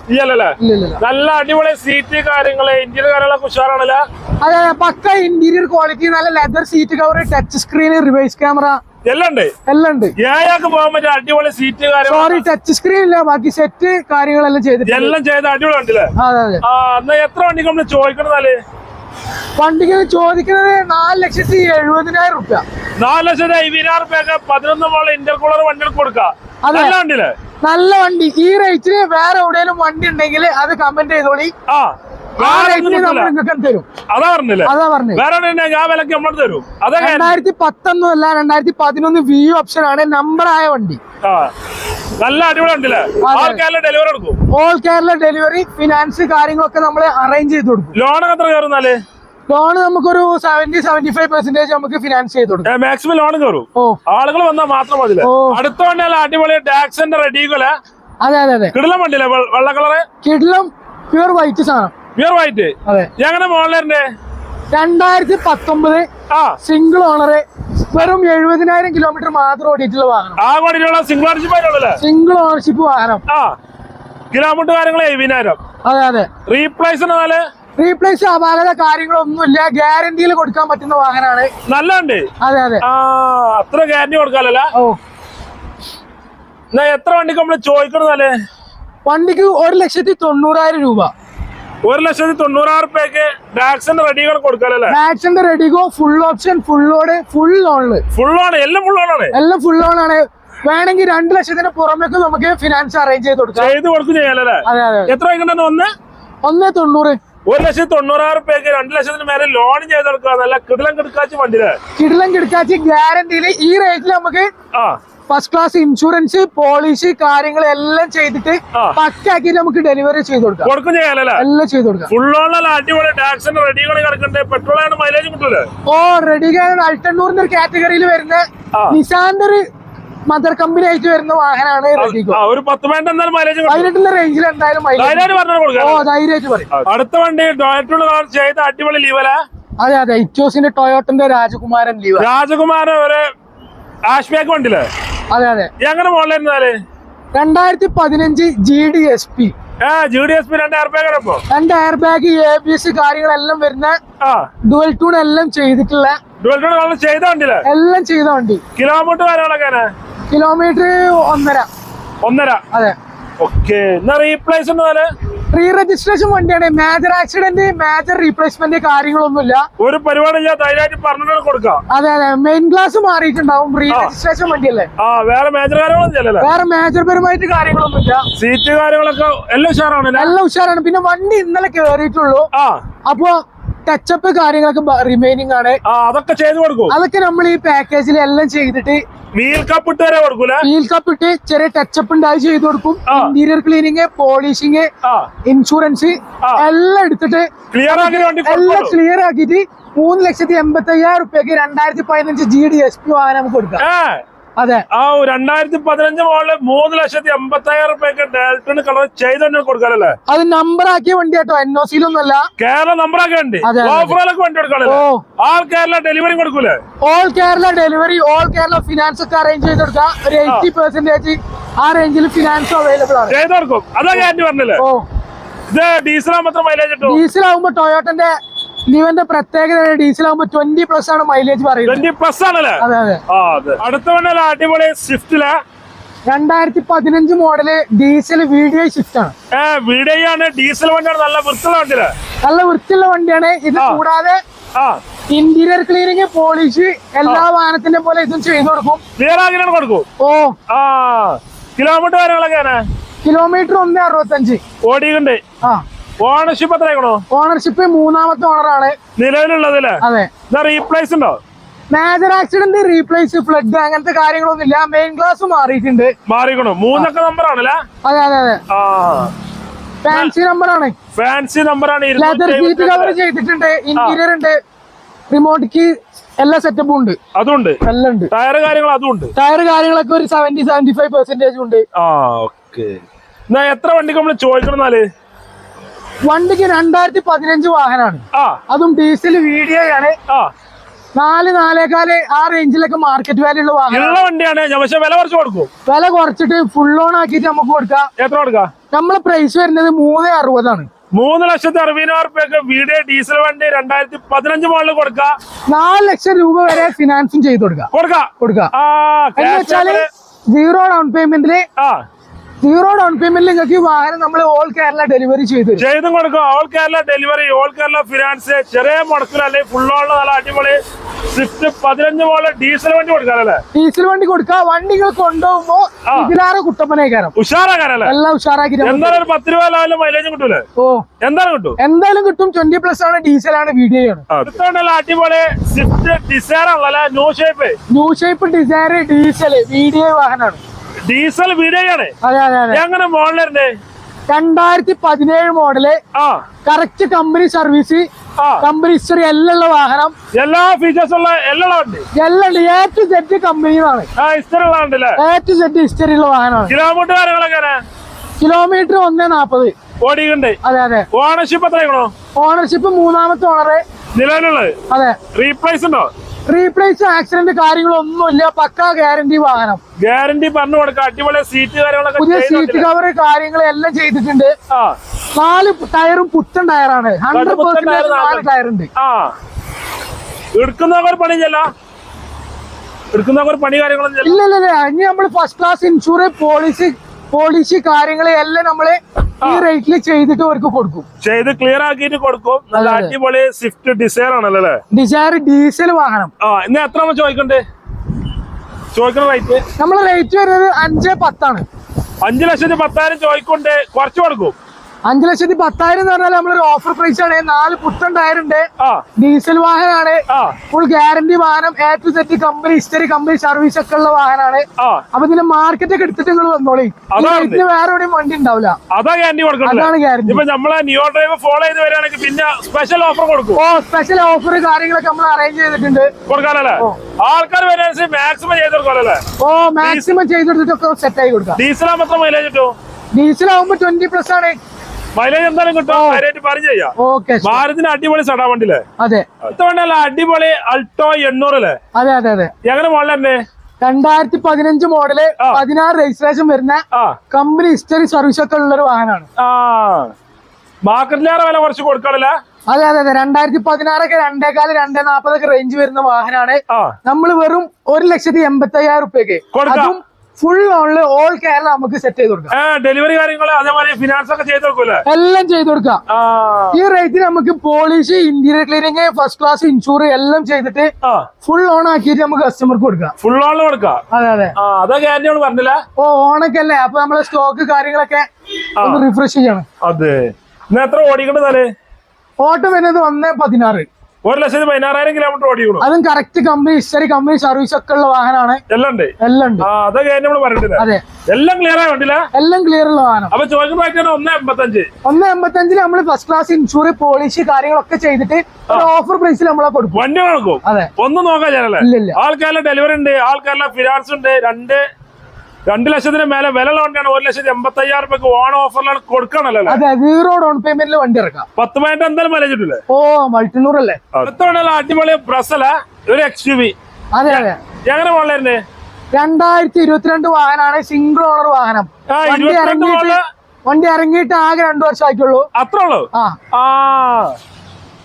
നല്ല അടിപൊളി സീറ്റ് കാര്യങ്ങൾ ഇന്ത്യൻ കാര്യങ്ങളൊക്കെ ഉഷാറാണല്ലേ? അതെ പക്ക ഇന്റീരിയർ ക്വാളിറ്റി നല്ല leather seat cover touch screen reverse camera എല്ലാം ഉണ്ട്. എല്ലാം ഉണ്ട്. ഏയാൾക്ക് പോകാൻ പറ്റിയ അടിപൊളി സീറ്റ് കാര്യങ്ങൾ സോറി ടച്ച് സ്ക്രീൻ ഇല്ല. ബാക്കി സെറ്റ് കാര്യങ്ങളെല്ലാം ചെയ്തിട്ടുണ്ട്. എല്ലാം ചെയ്ത അടിപൊളി ഉണ്ടല്ലേ അതെ അതെ. ആ എന്നാ എത്ര വണ്ടി നമ്മൾ വണ്ടിക്ക് ചോദിക്കുന്നത് നാല് ലക്ഷത്തി എഴുപതിനായിരം റുപ്യ. നാല് ലക്ഷത്തി അയ്യായിരം റുപ്യൊക്കെ പതിനൊന്ന് മോൾ ഇന്റർകൂളർ വണ്ടികൾ കൊടുക്കാം. നല്ല വണ്ടിയില്ലേ? നല്ല വണ്ടി. ഈ റേറ്റിന് വേറെ എവിടെയെങ്കിലും വണ്ടി ഉണ്ടെങ്കിൽ അത് കമന്റ് ചെയ്തോളി. ആ. രണ്ടായിരത്തി പത്തൊന്നും അല്ല രണ്ടായിരത്തി പതിനൊന്ന് വി ഓപ്ഷൻ ആണ് നമ്പർ ആയ വണ്ടി. നല്ല ഡെലിവറി എടുക്കും ഓൾ കേരള ഡെലിവറി ഫിനാൻസ് കാര്യങ്ങളൊക്കെ നമ്മൾ അറേഞ്ച് ചെയ്ത് കൊടുക്കും. ലോണൊക്കെ എത്ര കയറുന്നാൽ ലോൺ നമുക്കൊരു സെവന്റി സെവന്റി ഫൈവ് പെർസെന്റേജ് നമുക്ക് ഫിനാൻസ് ചെയ്ത് കൊടുക്കും. മാക്സിമം ലോൺ കയറും. ആളുകൾ വന്നാൽ മാത്രം മതി അടുത്തോണ്ട് അടിപൊളി ഡാക്സിന്റെ റെഡികൾ അതെ അതെ അതെ. കിടലം വണ്ടിയില്ലേ? വെള്ള കളറ്? കിടലം പ്യൂർ വൈറ്റ് സാധനം. പ്യൂർ വൈറ്റ് അതെ. എങ്ങനെ മോളിലെ രണ്ടായിരത്തി പത്തൊമ്പത് ആ. സിംഗിൾ ഓണറ് വെറും എഴുപതിനായിരം കിലോമീറ്റർ മാത്രം ഓടിയിട്ടുള്ള വാഹനം. സിംഗിൾ അടിച്ചുപോയിട്ടുള്ളല്ലേ സിംഗിൾ ഓണർഷിപ്പ് വാഹനം. ആ. കിലോമീറ്റർ കാര്യങ്ങൾ എഴുപതിനായിരം. അതെ അതെ. റീപ്ലേസ് എന്നാൽ റീപ്ലേസ് അപാകത കാര്യങ്ങളൊന്നുമില്ല. ഗ്യാരണ്ടിയിൽ കൊടുക്കാൻ പറ്റുന്ന വാഹനമാണ്. നല്ലതുണ്ട്. അതെ അതെ. അത്ര ഗ്യാരണ്ടി കൊടുക്കാലല്ലേ ഓ. എന്നാ എത്ര വണ്ടിക്ക് നമ്മൾ ചോദിക്കണതല്ലേ വണ്ടിക്ക് ഒരു ലക്ഷത്തി തൊണ്ണൂറായിരം രൂപ. ഒരു ലക്ഷത്തി തൊണ്ണൂറായിരം രൂപയ്ക്ക് ഡാക്സിന്റെ റെഡികൾ കൊടുക്കാലല്ലേ ഡാക്സിന്റെ Redigo full option full load full ലോണിൽ ഫുൾ ഓൺ എല്ലാം ഫുൾ ആണ്. എല്ലാം ഫുൾ ലോൺ ആണ്. വേണമെങ്കിൽ രണ്ട് ലക്ഷത്തിന് പുറമേക്ക് നമുക്ക് ഫിനാൻസ് അറേഞ്ച് ചെയ്ത് കൊടുക്കാം. ചെയ്ത് കൊടുക്കും ചെയ്യാലല്ലേ? അതെ അതെ. എത്ര ഒന്ന് ഒന്ന് തൊണ്ണൂറ്. ഒരു ലക്ഷത്തി തൊണ്ണൂറായിരം രൂപയ്ക്ക് രണ്ട് ലക്ഷത്തിന് മേലെ ലോൺ ചെയ്ത് കൊടുക്കുക നല്ല കിടിലം കിടക്കാച്ച് വണ്ടിയില്ലേ കിടിലം കിടക്കാച്ചി ഗ്യാരണ്ടിയിൽ ഈ റേറ്റിൽ നമുക്ക് ആ. ഫസ്റ്റ് ക്ലാസ് ഇൻഷുറൻസ് പോളിസി കാര്യങ്ങൾ എല്ലാം ചെയ്തിട്ട് പക്കാക്കി നമുക്ക് ഡെലിവറി ചെയ്ത് കൊടുക്കാം. എല്ലാം ചെയ്ത് കൊടുക്കാം. ഫുൾ ഓണല്ല അടിപൊളി ടാക്സിന്റെ റെഡികൾ കിടക്കണ്ടേ. പെട്രോൾ ആണ് മൈലേജ് കിട്ടൂലേ? ഓ റെഡി അൾട്ടണ്ണൂറിന്റെ ഒരു കാറ്റഗറിയിൽ വരുന്ന ആ. മദർ കമ്പനി ആയിട്ട് വരുന്ന വാഹനമാണ് ഒരു പത്ത് പതിനെട്ടിന്റെ റേഞ്ചിൽ എന്തായാലും ഓ കൊടുക്കാം ധൈര്യമായിട്ട് പറയും. അടുത്ത വണ്ടി ചെയ്ത അടിപൊളി ലീവല അതെ അതെ. ഇറ്റോസിന്റെ ടൊയോട്ടന്റെ രാജകുമാരൻ ലീവ രാജകുമാരൻ ഒരു ആഷ്ബാക്ക് വണ്ടിയില്ലേ? അതെ അതെ. എങ്ങനെ മോളിൽ രണ്ടായിരത്തി പതിനഞ്ച് G D S P G D S P രണ്ട് എയർബാഗ് ഇപ്പോ. രണ്ട് air bag A B S കാര്യങ്ങളെല്ലാം വരുന്ന ഡുവൽ ടൂൺ എല്ലാം ചെയ്തിട്ടുള്ള ഡുവൽ ടൂൺ ചെയ്ത വണ്ടിയില്ലേ എല്ലാം ചെയ്ത വണ്ടി. കിലോമീറ്റർ കാര്യങ്ങളൊക്കെ കിലോമീറ്റർ ഒന്നര. ഒന്നര. അതെ. ഓക്കെ. എന്നാ റീപ്ലേസ് റീ രജിസ്ട്രേഷൻ വണ്ടിയാണ്. മേജർ ആക്സിഡന്റ് മേജർ റീപ്ലേസ്മെന്റ് കാര്യങ്ങളൊന്നുമില്ല. ഒരു പരിപാടി ഞാൻ ധൈര്യമായിട്ട് പറഞ്ഞിട്ട് കൊടുക്കാം. അതെ അതെ. മെയിൻ ക്ലാസ് മാറിയിട്ടുണ്ടാവും. റീ രജിസ്ട്രേഷൻ വണ്ടിയല്ലേ? ആ വേറെ മേജർ കാര്യങ്ങളൊന്നും വേറെ മേജർ പരമായിട്ട് കാര്യങ്ങളൊന്നുമില്ല. സീറ്റ് കാര്യങ്ങളൊക്കെ എല്ലാം എല്ലാം ഉഷാറാണ്. പിന്നെ വണ്ടി ഇന്നലെ കേറിയിട്ടുള്ളൂ. അപ്പോ ടച്ചപ്പ് കാര്യങ്ങളൊക്കെ റിമൈനിങ് ആണ്. അതൊക്കെ ചെയ്ത് കൊടുക്കും. അതൊക്കെ നമ്മൾ ഈ പാക്കേജിൽ എല്ലാം ചെയ്തിട്ട് വീൽ കപ്പ് ഇട്ട് വരെ കൊടുക്കൂല വീൽ കപ്പ് ഇട്ട് ചെറിയ ടച്ചപ്പ് ഉണ്ടായി ചെയ്ത് കൊടുക്കും. ഇന്റീരിയർ ക്ലീനിങ് പോളിഷിങ് ഇൻഷുറൻസ് എല്ലാം എടുത്തിട്ട് ക്ലിയർ എല്ലാം. ക്ലിയർ ആക്കിയിട്ട് മൂന്ന് ലക്ഷത്തി എൺപത്തി അയ്യായിരം റുപ്യക്ക് രണ്ടായിരത്തി പതിനഞ്ച് ജി ഡി എസ് പി വാഹനം നമുക്ക് കൊടുക്കാം. അതെ. ആ രണ്ടായിരത്തി പതിനഞ്ച് മോളിൽ മൂന്ന് ലക്ഷത്തി അമ്പത്തയ്യായിരം ഡെൽറ്റന് കളർ തന്നെ കൊടുക്കാനല്ലേ? അത് നമ്പർ ആക്കിയ വണ്ടി കേട്ടോ എൻ ഒ കേരള നമ്പർ ആക്കിയ വണ്ടി. അതെ. ഓഫറുകളൊക്കെ വണ്ടി കൊടുക്കാനല്ലേ? ആൾ കേരള ഡെലിവറി കൊടുക്കൂലേ? All Kerala delivery all Kerala finance ഒക്കെ അറേഞ്ച് ചെയ്ത് കൊടുക്കാം. ഒരു എയ്റ്റി പെർസെന്റേജ് ആ റേഞ്ചിൽ ഫിനാൻസ് അവൈലബിൾ ആണ്. ചെയ്ത് കൊടുക്കും. അതാ ഞാൻ പറഞ്ഞില്ലേ? ഇത് ഡീസൽ മാത്രം മൈലേജ് ഡീസൽ ആകുമ്പോ ടൊയോട്ടന്റെ ലിവന്റെ പ്രത്യേകത ഡീസൽ ആകുമ്പോ ട്വന്റി പ്ലസ് ആണ് മൈലേജ് പറയുന്നത്. ട്വന്റി പ്ലസ് ആണല്ലേ? അതെ അതെ. അടുത്ത അടിപൊളി സ്വിഫ്റ്റിലെ രണ്ടായിരത്തി പതിനഞ്ച് മോഡൽ ഡീസൽ വീഡിയോ ഷിഫ്റ്റ് ആണ്. ഏ വീഡിയോ ആണ്. ഡീസൽ വണ്ടിയാണ്. നല്ല വൃത്തിയുള്ള വണ്ടിയാണ് നല്ല വൃത്തിയുള്ള വണ്ടിയാണ്. ഇത് കൂടാതെ ഇന്റീരിയർ ക്ലീനിങ് പോളിഷ് എല്ലാ വാഹനത്തിന്റെ പോലെ ഇതും ചെയ്തു കൊടുക്കും. കൊടുക്കും? ഓ. ആ. കിലോമീറ്റർ കാര്യങ്ങളൊക്കെയാണ് കിലോമീറ്റർ ഒന്ന് അറുപത്തഞ്ച്. ഓടിയുണ്ട് ആ. ഓണർഷിപ്പ് എത്രയാക്കണോ ഓണർഷിപ്പ് മൂന്നാമത്തെ ഓണറാണ് നിലവിലുള്ളതല്ലേ അതെ. റീപ്ലേസ് ഉണ്ടോ? മേജർ ആക്സിഡന്റ് റീപ്ലേസ് ഫ്ലഡ് അങ്ങനത്തെ കാര്യങ്ങളൊന്നും ഇല്ല. മെയിൻ ഗ്ലാസ് മാറിയിട്ടുണ്ട്. മാറിക്കണോ. മൂന്നൊക്കെ നമ്പർ ആണല്ലേ അതെ അതെ അതെ. ഫാൻസി നമ്പർ ആണ്. ഫാൻസി നമ്പറാണ് ലെതർ സീറ്റ് കവർ ചെയ്തിട്ടുണ്ട്. ഇന്റീരിയർ ഉണ്ട്. റിമോട്ട് കീ എല്ലാ സെറ്റപ്പും ഉണ്ട്. അതുണ്ട്. എല്ലാം ഉണ്ട്. ടയർ കാര്യങ്ങൾ അതുണ്ട് ടയർ കാര്യങ്ങളൊക്കെ ഒരു സെവന്റി സെവന്റി ഫൈവ് പെർസെന്റേജ് ഉണ്ട്. ആ ഓക്കെ എത്ര വണ്ടിക്ക് നമ്മൾ ചോദിക്കണം എന്നാൽ? വണ്ടിക്ക് രണ്ടായിരത്തി പതിനഞ്ച് വാഹനമാണ്. ആ. അതും ഡീസൽ വീഡിയോ ആണ്. നാല് നാലേക്കാൽ ആ റേഞ്ചിലൊക്കെ മാർക്കറ്റ് വാല്യൂ ഉള്ള വാഹനം വണ്ടിയാണ്. പക്ഷെ വില കുറച്ച് കൊടുക്കും. വില കുറച്ചിട്ട് ഫുൾ ഓൺ ആക്കിയിട്ട് നമുക്ക് കൊടുക്കാം. എത്ര കൊടുക്കാം? നമ്മളെ പ്രൈസ് വരുന്നത് മൂന്ന് അറുപതാണ്. മൂന്ന് ലക്ഷത്തി അറുപതിനായിരം റുപ്യക്ക് വീഡിയോ ഡീസൽ വണ്ടി രണ്ടായിരത്തി പതിനഞ്ച് മോളിൽ കൊടുക്കാം. നാല് ലക്ഷം രൂപ വരെ ഫിനാൻസും ചെയ്ത് കൊടുക്കാം. കൊടുക്കാം. കൊടുക്കാം. എന്ന് വെച്ചാൽ സീറോ ഡൗൺ പേയ്മെന്റിൽ സീറോ ഡൗൺ പേയ്മെന്റിൽ നിങ്ങൾക്ക് ഈ വാഹനം നമ്മൾ ഓൾ കേരള ഡെലിവറി ചെയ്തു ചെയ്തും കൊടുക്കും. All Kerala delivery all Kerala finance ചെറിയ മുടക്കിൽ അല്ലെങ്കിൽ ഫുള്ളോള്ള നല്ല അടിപൊളി സ്വിഫ്റ്റ് പതിനഞ്ച് പോലെ ഡീസൽ വണ്ടി കൊടുക്കാനല്ലേ ഡീസൽ വണ്ടി കൊടുക്കുക വണ്ടികൾ കൊണ്ടുപോകുമ്പോ ഇതിലാറ് കുട്ടപ്പനേക്കാരം. ഉഷാറാക്കാനല്ലേ എല്ലാം ഉഷാറാക്കി എന്തായാലും ഒരു പത്ത് രൂപ ലാഭം മൈലേജ് കിട്ടൂലേ? ഓ. എന്തായാലും കിട്ടും. എന്തായാലും കിട്ടും ട്വന്റി പ്ലസ് ആണ് ഡീസൽ ആണ് വീഡിയോ ആണ്. അടുത്തോണ്ടല്ല അടിപൊളി സ്വിഫ്റ്റ് ഡിസൈർ ആണല്ലേ new shape new shape Dzire diesel video വാഹനമാണ് ഡീസൽ അതെ എങ്ങനെ മോളിലുണ്ട് രണ്ടായിരത്തി പതിനേഴ് model correct company service company history എല്ലാം ഉള്ള വാഹനം. എല്ലാ ഫീച്ചേഴ്സ് ഉള്ള എല്ലാം ഉണ്ട് എല്ലാം എ ടു സെറ്റ് കമ്പനിയാണ് എ ടു ഹിസ്റ്ററി ഉള്ള വാഹനമാണ്. കിലോമീറ്റർ കാര്യങ്ങളൊക്കെ കിലോമീറ്റർ ഒന്നേ നാപ്പത്. ഓടിയുണ്ട് അതെ അതെ. ഓണർഷിപ്പ് എത്രയാണോ ഓണർഷിപ്പ് മൂന്നാമത്തെ ഓണറ് നിലവിലുള്ളത്? അതെ. റീപ്ലേസ് ഉണ്ടോ? റീപ്ലേസ് ആക്സിഡന്റ് കാര്യങ്ങളൊന്നും ഇല്ല പക്കാ ഗ്യാരണ്ടി വാഹനം ഗ്യാരണ്ടി പറഞ്ഞു കൊടുക്കാം. അടിപൊളി സീറ്റ് കാര്യങ്ങളൊക്കെ പുതിയ സീറ്റ് കവർ കാര്യങ്ങൾ എല്ലാം ചെയ്തിട്ടുണ്ട്. നാല് ടയറും പുത്തൻ ടയറാണ്. ഹൺഡ്രഡ് പെർസെന്റ് നാല്. ടയറുണ്ട്. ഒരു പണി കാര്യങ്ങളൊന്നും ഇല്ല ഇല്ല ഇല്ല ഇനി നമ്മൾ first class insurance policy policy കാര്യങ്ങൾ എല്ലാം നമ്മൾ ഈ റേറ്റിൽ ചെയ്തിട്ട് അവർക്ക് കൊടുക്കും. ചെയ്ത് ക്ലിയർ ആക്കിയിട്ട് കൊടുക്കും. നല്ല. അടിപൊളി സ്വിഫ്റ്റ് ഡിസൈർ ആണല്ലോ ഡിസയർ ഡീസൽ വാഹനം ആ ഇന്ന് എത്ര നമ്മൾ ചോദിക്കണ്ടേ? ചോദിക്കുന്ന റേറ്റ് നമ്മളെ റേറ്റ് വരുന്നത് അഞ്ച് പത്താണ്. അഞ്ചു ലക്ഷത്തി പത്തായിരം ചോദിക്കൊണ്ട്. കുറച്ച് കൊടുക്കും. അഞ്ചു ലക്ഷത്തി പത്തായിരം എന്ന് പറഞ്ഞാൽ നമ്മളൊരു ഓഫർ പ്രൈസ് ആണ്. നാല് പുത്തൻ ടയറുണ്ട് ഡീസൽ വാഹനമാണ്. ഫുൾ ഗ്യാരണ്ടി വാഹനം. A to Z company history company service ഒക്കെ ഉള്ള വാഹനമാണ്. അപ്പൊ ഇതിന്റെ മാർക്കറ്റ് ഒക്കെ എടുത്തിട്ട് നിങ്ങൾ വന്നോളി. വേറെ എവിടെയും വണ്ടി ഉണ്ടാവില്ല അതാ ഗ്യാരണ്ടി അതാണ് ഗ്യാരണ്ടി നമ്മളെ നിയോ ഡ്രൈവ് ഫോളോ ചെയ്ത് വരികയാണെങ്കിൽ പിന്നെ സ്പെഷ്യൽ ഓഫർ കൊടുക്കും. ഓ സ്പെഷ്യൽ ഓഫർ കാര്യങ്ങളൊക്കെ നമ്മൾ അറേഞ്ച് ചെയ്തിട്ടുണ്ട്. കൊടുക്കാനല്ലേ? ആൾക്കാർ മാക്സിമം ചെയ്ത് കൊടുക്കാനല്ലേ? ഓ മാക്സിമം ചെയ്തെടുത്തിട്ടൊക്കെ സെറ്റ് ആയി കൊടുക്കാം. ഡീസൽ മൈലേജ് കിട്ടും? ട്വന്റി പ്ലസ് ആണ്. മൈലേജ് എന്തായാലും കിട്ടും. പറഞ്ഞു ചെയ്യാം ഭാരതിന് അടിപൊളി സടാ വണ്ടിയില്ലേ? അതെ. ഇത്തവണ അടിപൊളി അൾട്ടോ എണ്ണൂറ് അല്ലേ അതെ അതെ അതെ. എങ്ങനെ മോളിൽ തന്നെ രണ്ടായിരത്തി പതിനഞ്ച് മോഡൽ പതിനാറ് രജിസ്ട്രേഷൻ വരുന്ന കമ്പനി ഹിസ്റ്ററി സർവീസ് ഒക്കെ ഉള്ള ഒരു വാഹനമാണ് മാർക്കറ്റിലേറെ വില കുറച്ച് കൊടുക്കാറില്ല? അതെ അതെ അതെ. രണ്ടായിരത്തി പതിനാറൊക്കെ രണ്ടേകാൽ രണ്ടേ നാപ്പതൊക്കെ റേഞ്ച് വരുന്ന വാഹനമാണ്. നമ്മൾ നമ്മൾ വെറും ഒരു ലക്ഷത്തി എൺപത്തി അയ്യായിരം റുപ്യക്ക് കൊടുക്കാം. അതും ഫുൾ ഓൺലൈൻ ഓൾ കേരള നമുക്ക് സെറ്റ് ചെയ്ത് കൊടുക്കാം. ഡെലിവറി കാര്യങ്ങൾ അതേപോലെ ഫിനാൻസ് ഒക്കെ ചെയ്ത് കൊടുക്കൂലേ എല്ലാം ചെയ്ത് കൊടുക്കാം. ഈ റേറ്റിന് നമുക്ക് polish interior cleaning first class insure എല്ലാം ചെയ്തിട്ട് ഫുൾ ഓൺ ആക്കിയിട്ട് നമുക്ക് കസ്റ്റമർക്ക് കൊടുക്കാം. ഫുൾ ഓൺ കൊടുക്കാം? അതെ അതെ. ആ അതാ ഗ്യാരണ്ടിയോട് പറഞ്ഞില്ല? ഓ ഓണൊക്കെ അല്ലേ? അപ്പൊ നമ്മളെ സ്റ്റോക്ക് കാര്യങ്ങളൊക്കെ റിഫ്രഷ് ചെയ്യണം. അതെ. എത്ര ഓടിക്കണ്ടതാൽ ഓട്ടം വരുന്നത് ഒന്ന് പതിനാറ്. ഒരു ലക്ഷത്തി പതിനാറായിരം കിലോമീറ്റർ ഓടിയുള്ളൂ. അതും correct company history company service ഒക്കെ ഉള്ള വാഹനമാണ്. എല്ലാം ഉണ്ട് എല്ലാം ഉണ്ട് ആ അതാ ഗ്യാരണ്ടി നമ്മൾ പറഞ്ഞിട്ടില്ല. അതെ. എല്ലാം ക്ലിയർ ആയി വണ്ടില്ല എല്ലാം ക്ലിയർ ഉള്ള വാഹനം. അപ്പൊ ചോദിക്കുന്ന ഒന്ന് എൺപത്തഞ്ച്. ഒന്ന് എൺപത്തഞ്ചിൽ നമ്മൾ ഫസ്റ്റ് ക്ലാസ് ഇൻഷുറൻസ് പോളിസി കാര്യങ്ങളൊക്കെ ചെയ്തിട്ട് ഓഫർ പ്രൈസിൽ നമ്മളെ കൊടുക്കും. വണ്ടി കൊടുക്കും അതെ. ഒന്ന് നോക്കാൻ ചേരല്ലേ ആൾക്കാരുടെ ഡെലിവറി ഉണ്ട് ആൾക്കാരുടെ ഫിനാൻസ് ഉണ്ട് രണ്ട് രണ്ട് ലക്ഷത്തിന് മേലെ വിലയുള്ള വണ്ടിയാണ്. ഒരു ലക്ഷത്തി എൺപത്തി അയ്യായിരം രൂപയ്ക്ക് ഓൺ ഓഫറിലാണ് കൊടുക്കണല്ലോ അതെ സീറോ ഡൗൺ പേയ്മെന്റിൽ വണ്ടി ഇറക്കാം പത്ത് പതിനെട്ട് എന്തായാലും മൈലേജ് കിട്ടില്ലേ ഓ മൾട്ടിനൂർ അല്ലേ? അടുത്തോണ്ടുള്ള അടിപൊളി ബ്രസല ഒരു എക്സ് യു വി അതെ അതെ. എങ്ങനെ പോളായിരുന്നേ രണ്ടായിരത്തി ഇരുപത്തിരണ്ട് വാഹനമാണ് സിംഗിൾ ഓണർ വാഹനം. വണ്ടി ഇറങ്ങിയിട്ട് ആകെ രണ്ടു വർഷം ആയിട്ടുള്ളൂ അത്രേ ഉള്ളൂ? ആ.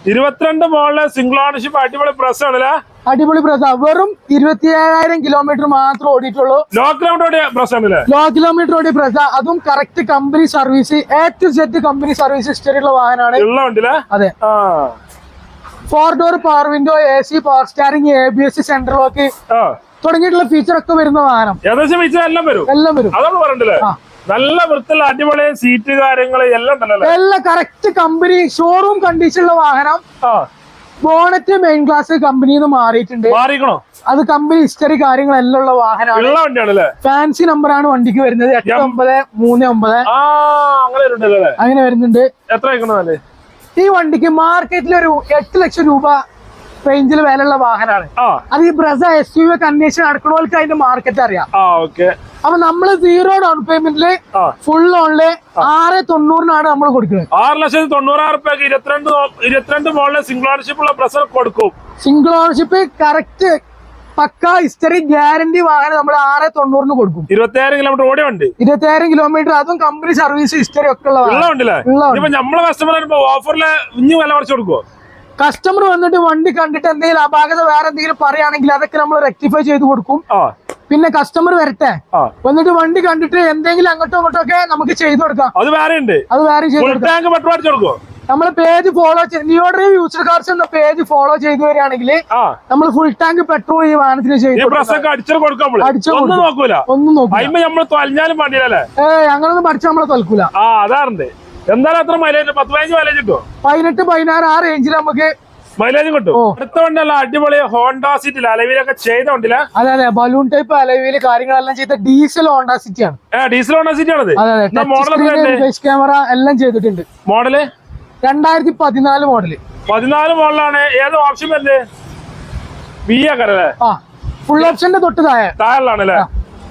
ഇരുപത്തിരണ്ട് മോളിലെ സിംഗിൾ ഓണർഷിപ്പ് അടിപൊളി പ്രസ് ആണല്ലേ? അടിപൊളി പ്രസ വെറും ഇരുപത്തി ഏഴായിരം കിലോമീറ്റർ മാത്രം ഓടിയിട്ടുള്ളൂ ലോ കിലോമീറ്റർ പ്രസ് ആണല്ലേ? ലോ കിലോമീറ്റർ ഓടിയ പ്രസ അതും correct company service A to Z company service history ഉള്ള വാഹനമാണ്. അതെ. Four door power window A C power steering A B S central lock തുടങ്ങിയിട്ടുള്ള ഫീച്ചർ ഒക്കെ വരുന്ന വാഹനം. ഏകദേശം എല്ലാം വരും. എല്ലാം വരും. അതാണ് പറഞ്ഞില്ലേ ആ. നല്ല വൃത്തിയുള്ള അടിപൊളി സീറ്റ് കാര്യങ്ങൾ എല്ലാം ഉണ്ടല്ലോ എല്ലാം കറക്റ്റ് കമ്പനി ഷോറൂം കണ്ടീഷനുള്ള വാഹനം. ബോണറ്റ് മെയിൻ ക്ലാസ് കമ്പനിയിൽ നിന്ന് മാറിയിട്ടുണ്ട്. മാറിക്കണോ? അത് കമ്പനി ഹിസ്റ്ററി കാര്യങ്ങളെല്ലാം ഉള്ള വാഹനമാണ്. ഫാൻസി നമ്പറാണ് വണ്ടിക്ക് വരുന്നത്. എട്ട് ഒമ്പത് മൂന്ന് ഒമ്പത്. അങ്ങനെ വരുന്നുണ്ട്. എത്ര ഈ വണ്ടിക്ക് മാർക്കറ്റിൽ ഒരു എട്ട് ലക്ഷം രൂപ റേഞ്ചിൽ വിലയുള്ള വാഹനമാണ്. അത് ഈ ബ്രസ എസ് യു ഒക്കെ അന്വേഷണം നടക്കണവർക്ക് അതിന്റെ മാർക്കറ്റ് അറിയാം. അപ്പൊ നമ്മൾ സീറോ ഡൗൺ പേയ്മെന്റിൽ ഫുൾ ലോണിൽ ആറ് തൊണ്ണൂറിനാണ് നമ്മൾ കൊടുക്കുന്നത്. ആറ് ലക്ഷത്തി തൊണ്ണൂറായിരം രൂപയ്ക്ക് ഇരുപത്തിരണ്ട് ഇരുപത്തിരണ്ട് മോളിലെ സിംഗിൾ ഓണർഷിപ്പ് ഉള്ള പ്രസർ കൊടുക്കും. സിംഗിൾ ഓണർഷിപ്പ് കറക്റ്റ് പക്ക ഹിസ്റ്ററി ഗ്യാരണ്ടി വാഹനം നമ്മൾ ആറ് തൊണ്ണൂറിന് കൊടുക്കും. ഇരുപത്തിയായിരം കിലോമീറ്റർ ഓടിയ ഉണ്ട് ഇരുപത്തിയായിരം കിലോമീറ്റർ അതും കമ്പനി സർവീസ് ഹിസ്റ്ററി ഒക്കെ ഉള്ള ഓഫറിൽ നമ്മളെ കസ്റ്റമർ ഇനി വില കുറച്ച് കൊടുക്കുവോ? കസ്റ്റമർ വന്നിട്ട് വണ്ടി കണ്ടിട്ട് എന്തെങ്കിലും അപാകത വേറെ എന്തെങ്കിലും പറയുകയാണെങ്കിൽ അതൊക്കെ നമ്മൾ റെക്ടിഫൈ ചെയ്ത് കൊടുക്കും. പിന്നെ കസ്റ്റമർ വരട്ടെ. വന്നിട്ട് വണ്ടി കണ്ടിട്ട് എന്തെങ്കിലും അങ്ങോട്ടോ ഇങ്ങോട്ടോ ഒക്കെ നമുക്ക് ചെയ്തു കൊടുക്കാം. അത് വേറെ ഉണ്ട്. അത് വേറെ ചെയ്ത് കൊടുക്കാം നമ്മൾ പേജ് ഫോളോ ചെയ്ത് ന്യൂ ഡ്രൈവ് യൂസർ കാർസ് എന്ന പേജ് ഫോളോ ചെയ്തു വരികയാണെങ്കിൽ നമ്മൾ ഫുൾ ടാങ്ക് പെട്രോൾ ഈ വാഹനത്തിന് ചെയ്തു ഒന്നും. നോക്കൂല. അങ്ങനൊന്നും പഠിച്ചാൽ നമ്മളെ തൽക്കൂല അതാറുണ്ട്. എന്തായാലും അത്ര മൈലേജ് പത്ത് പതിനഞ്ച് മൈലേജ് കിട്ടുമോ പതിനെട്ട് പതിനാറ് ആ റേഞ്ചിൽ നമുക്ക് മൈലേജ് കിട്ടും. അടുത്ത വണ്ടിയല്ല അടിപൊളി ഹോണ്ട സിറ്റി അലവിലൊക്കെ ചെയ്ത വണ്ടിയില്ല അതെ അതെ. ബലൂൺ ടൈപ്പ് അലവിൽ കാര്യങ്ങളെല്ലാം ചെയ്ത ഡീസൽ ഹോണ്ട സിറ്റി ആണ്. ഡീസൽ ഹോണ്ട സിറ്റി ആണത്? മോഡൽ ക്യാമറ എല്ലാം ചെയ്തിട്ടുണ്ട്. മോഡൽ രണ്ടായിരത്തി പതിനാല് മോഡൽ പതിനാല് മോഡലാണ് ഏത് ഓപ്ഷൻ വരുന്നത് വി ആക്കാരല്ലേ ആ ഫുൾ ഓപ്ഷന്റെ തൊട്ട് താഴെ. താഴെ ആണല്ലേ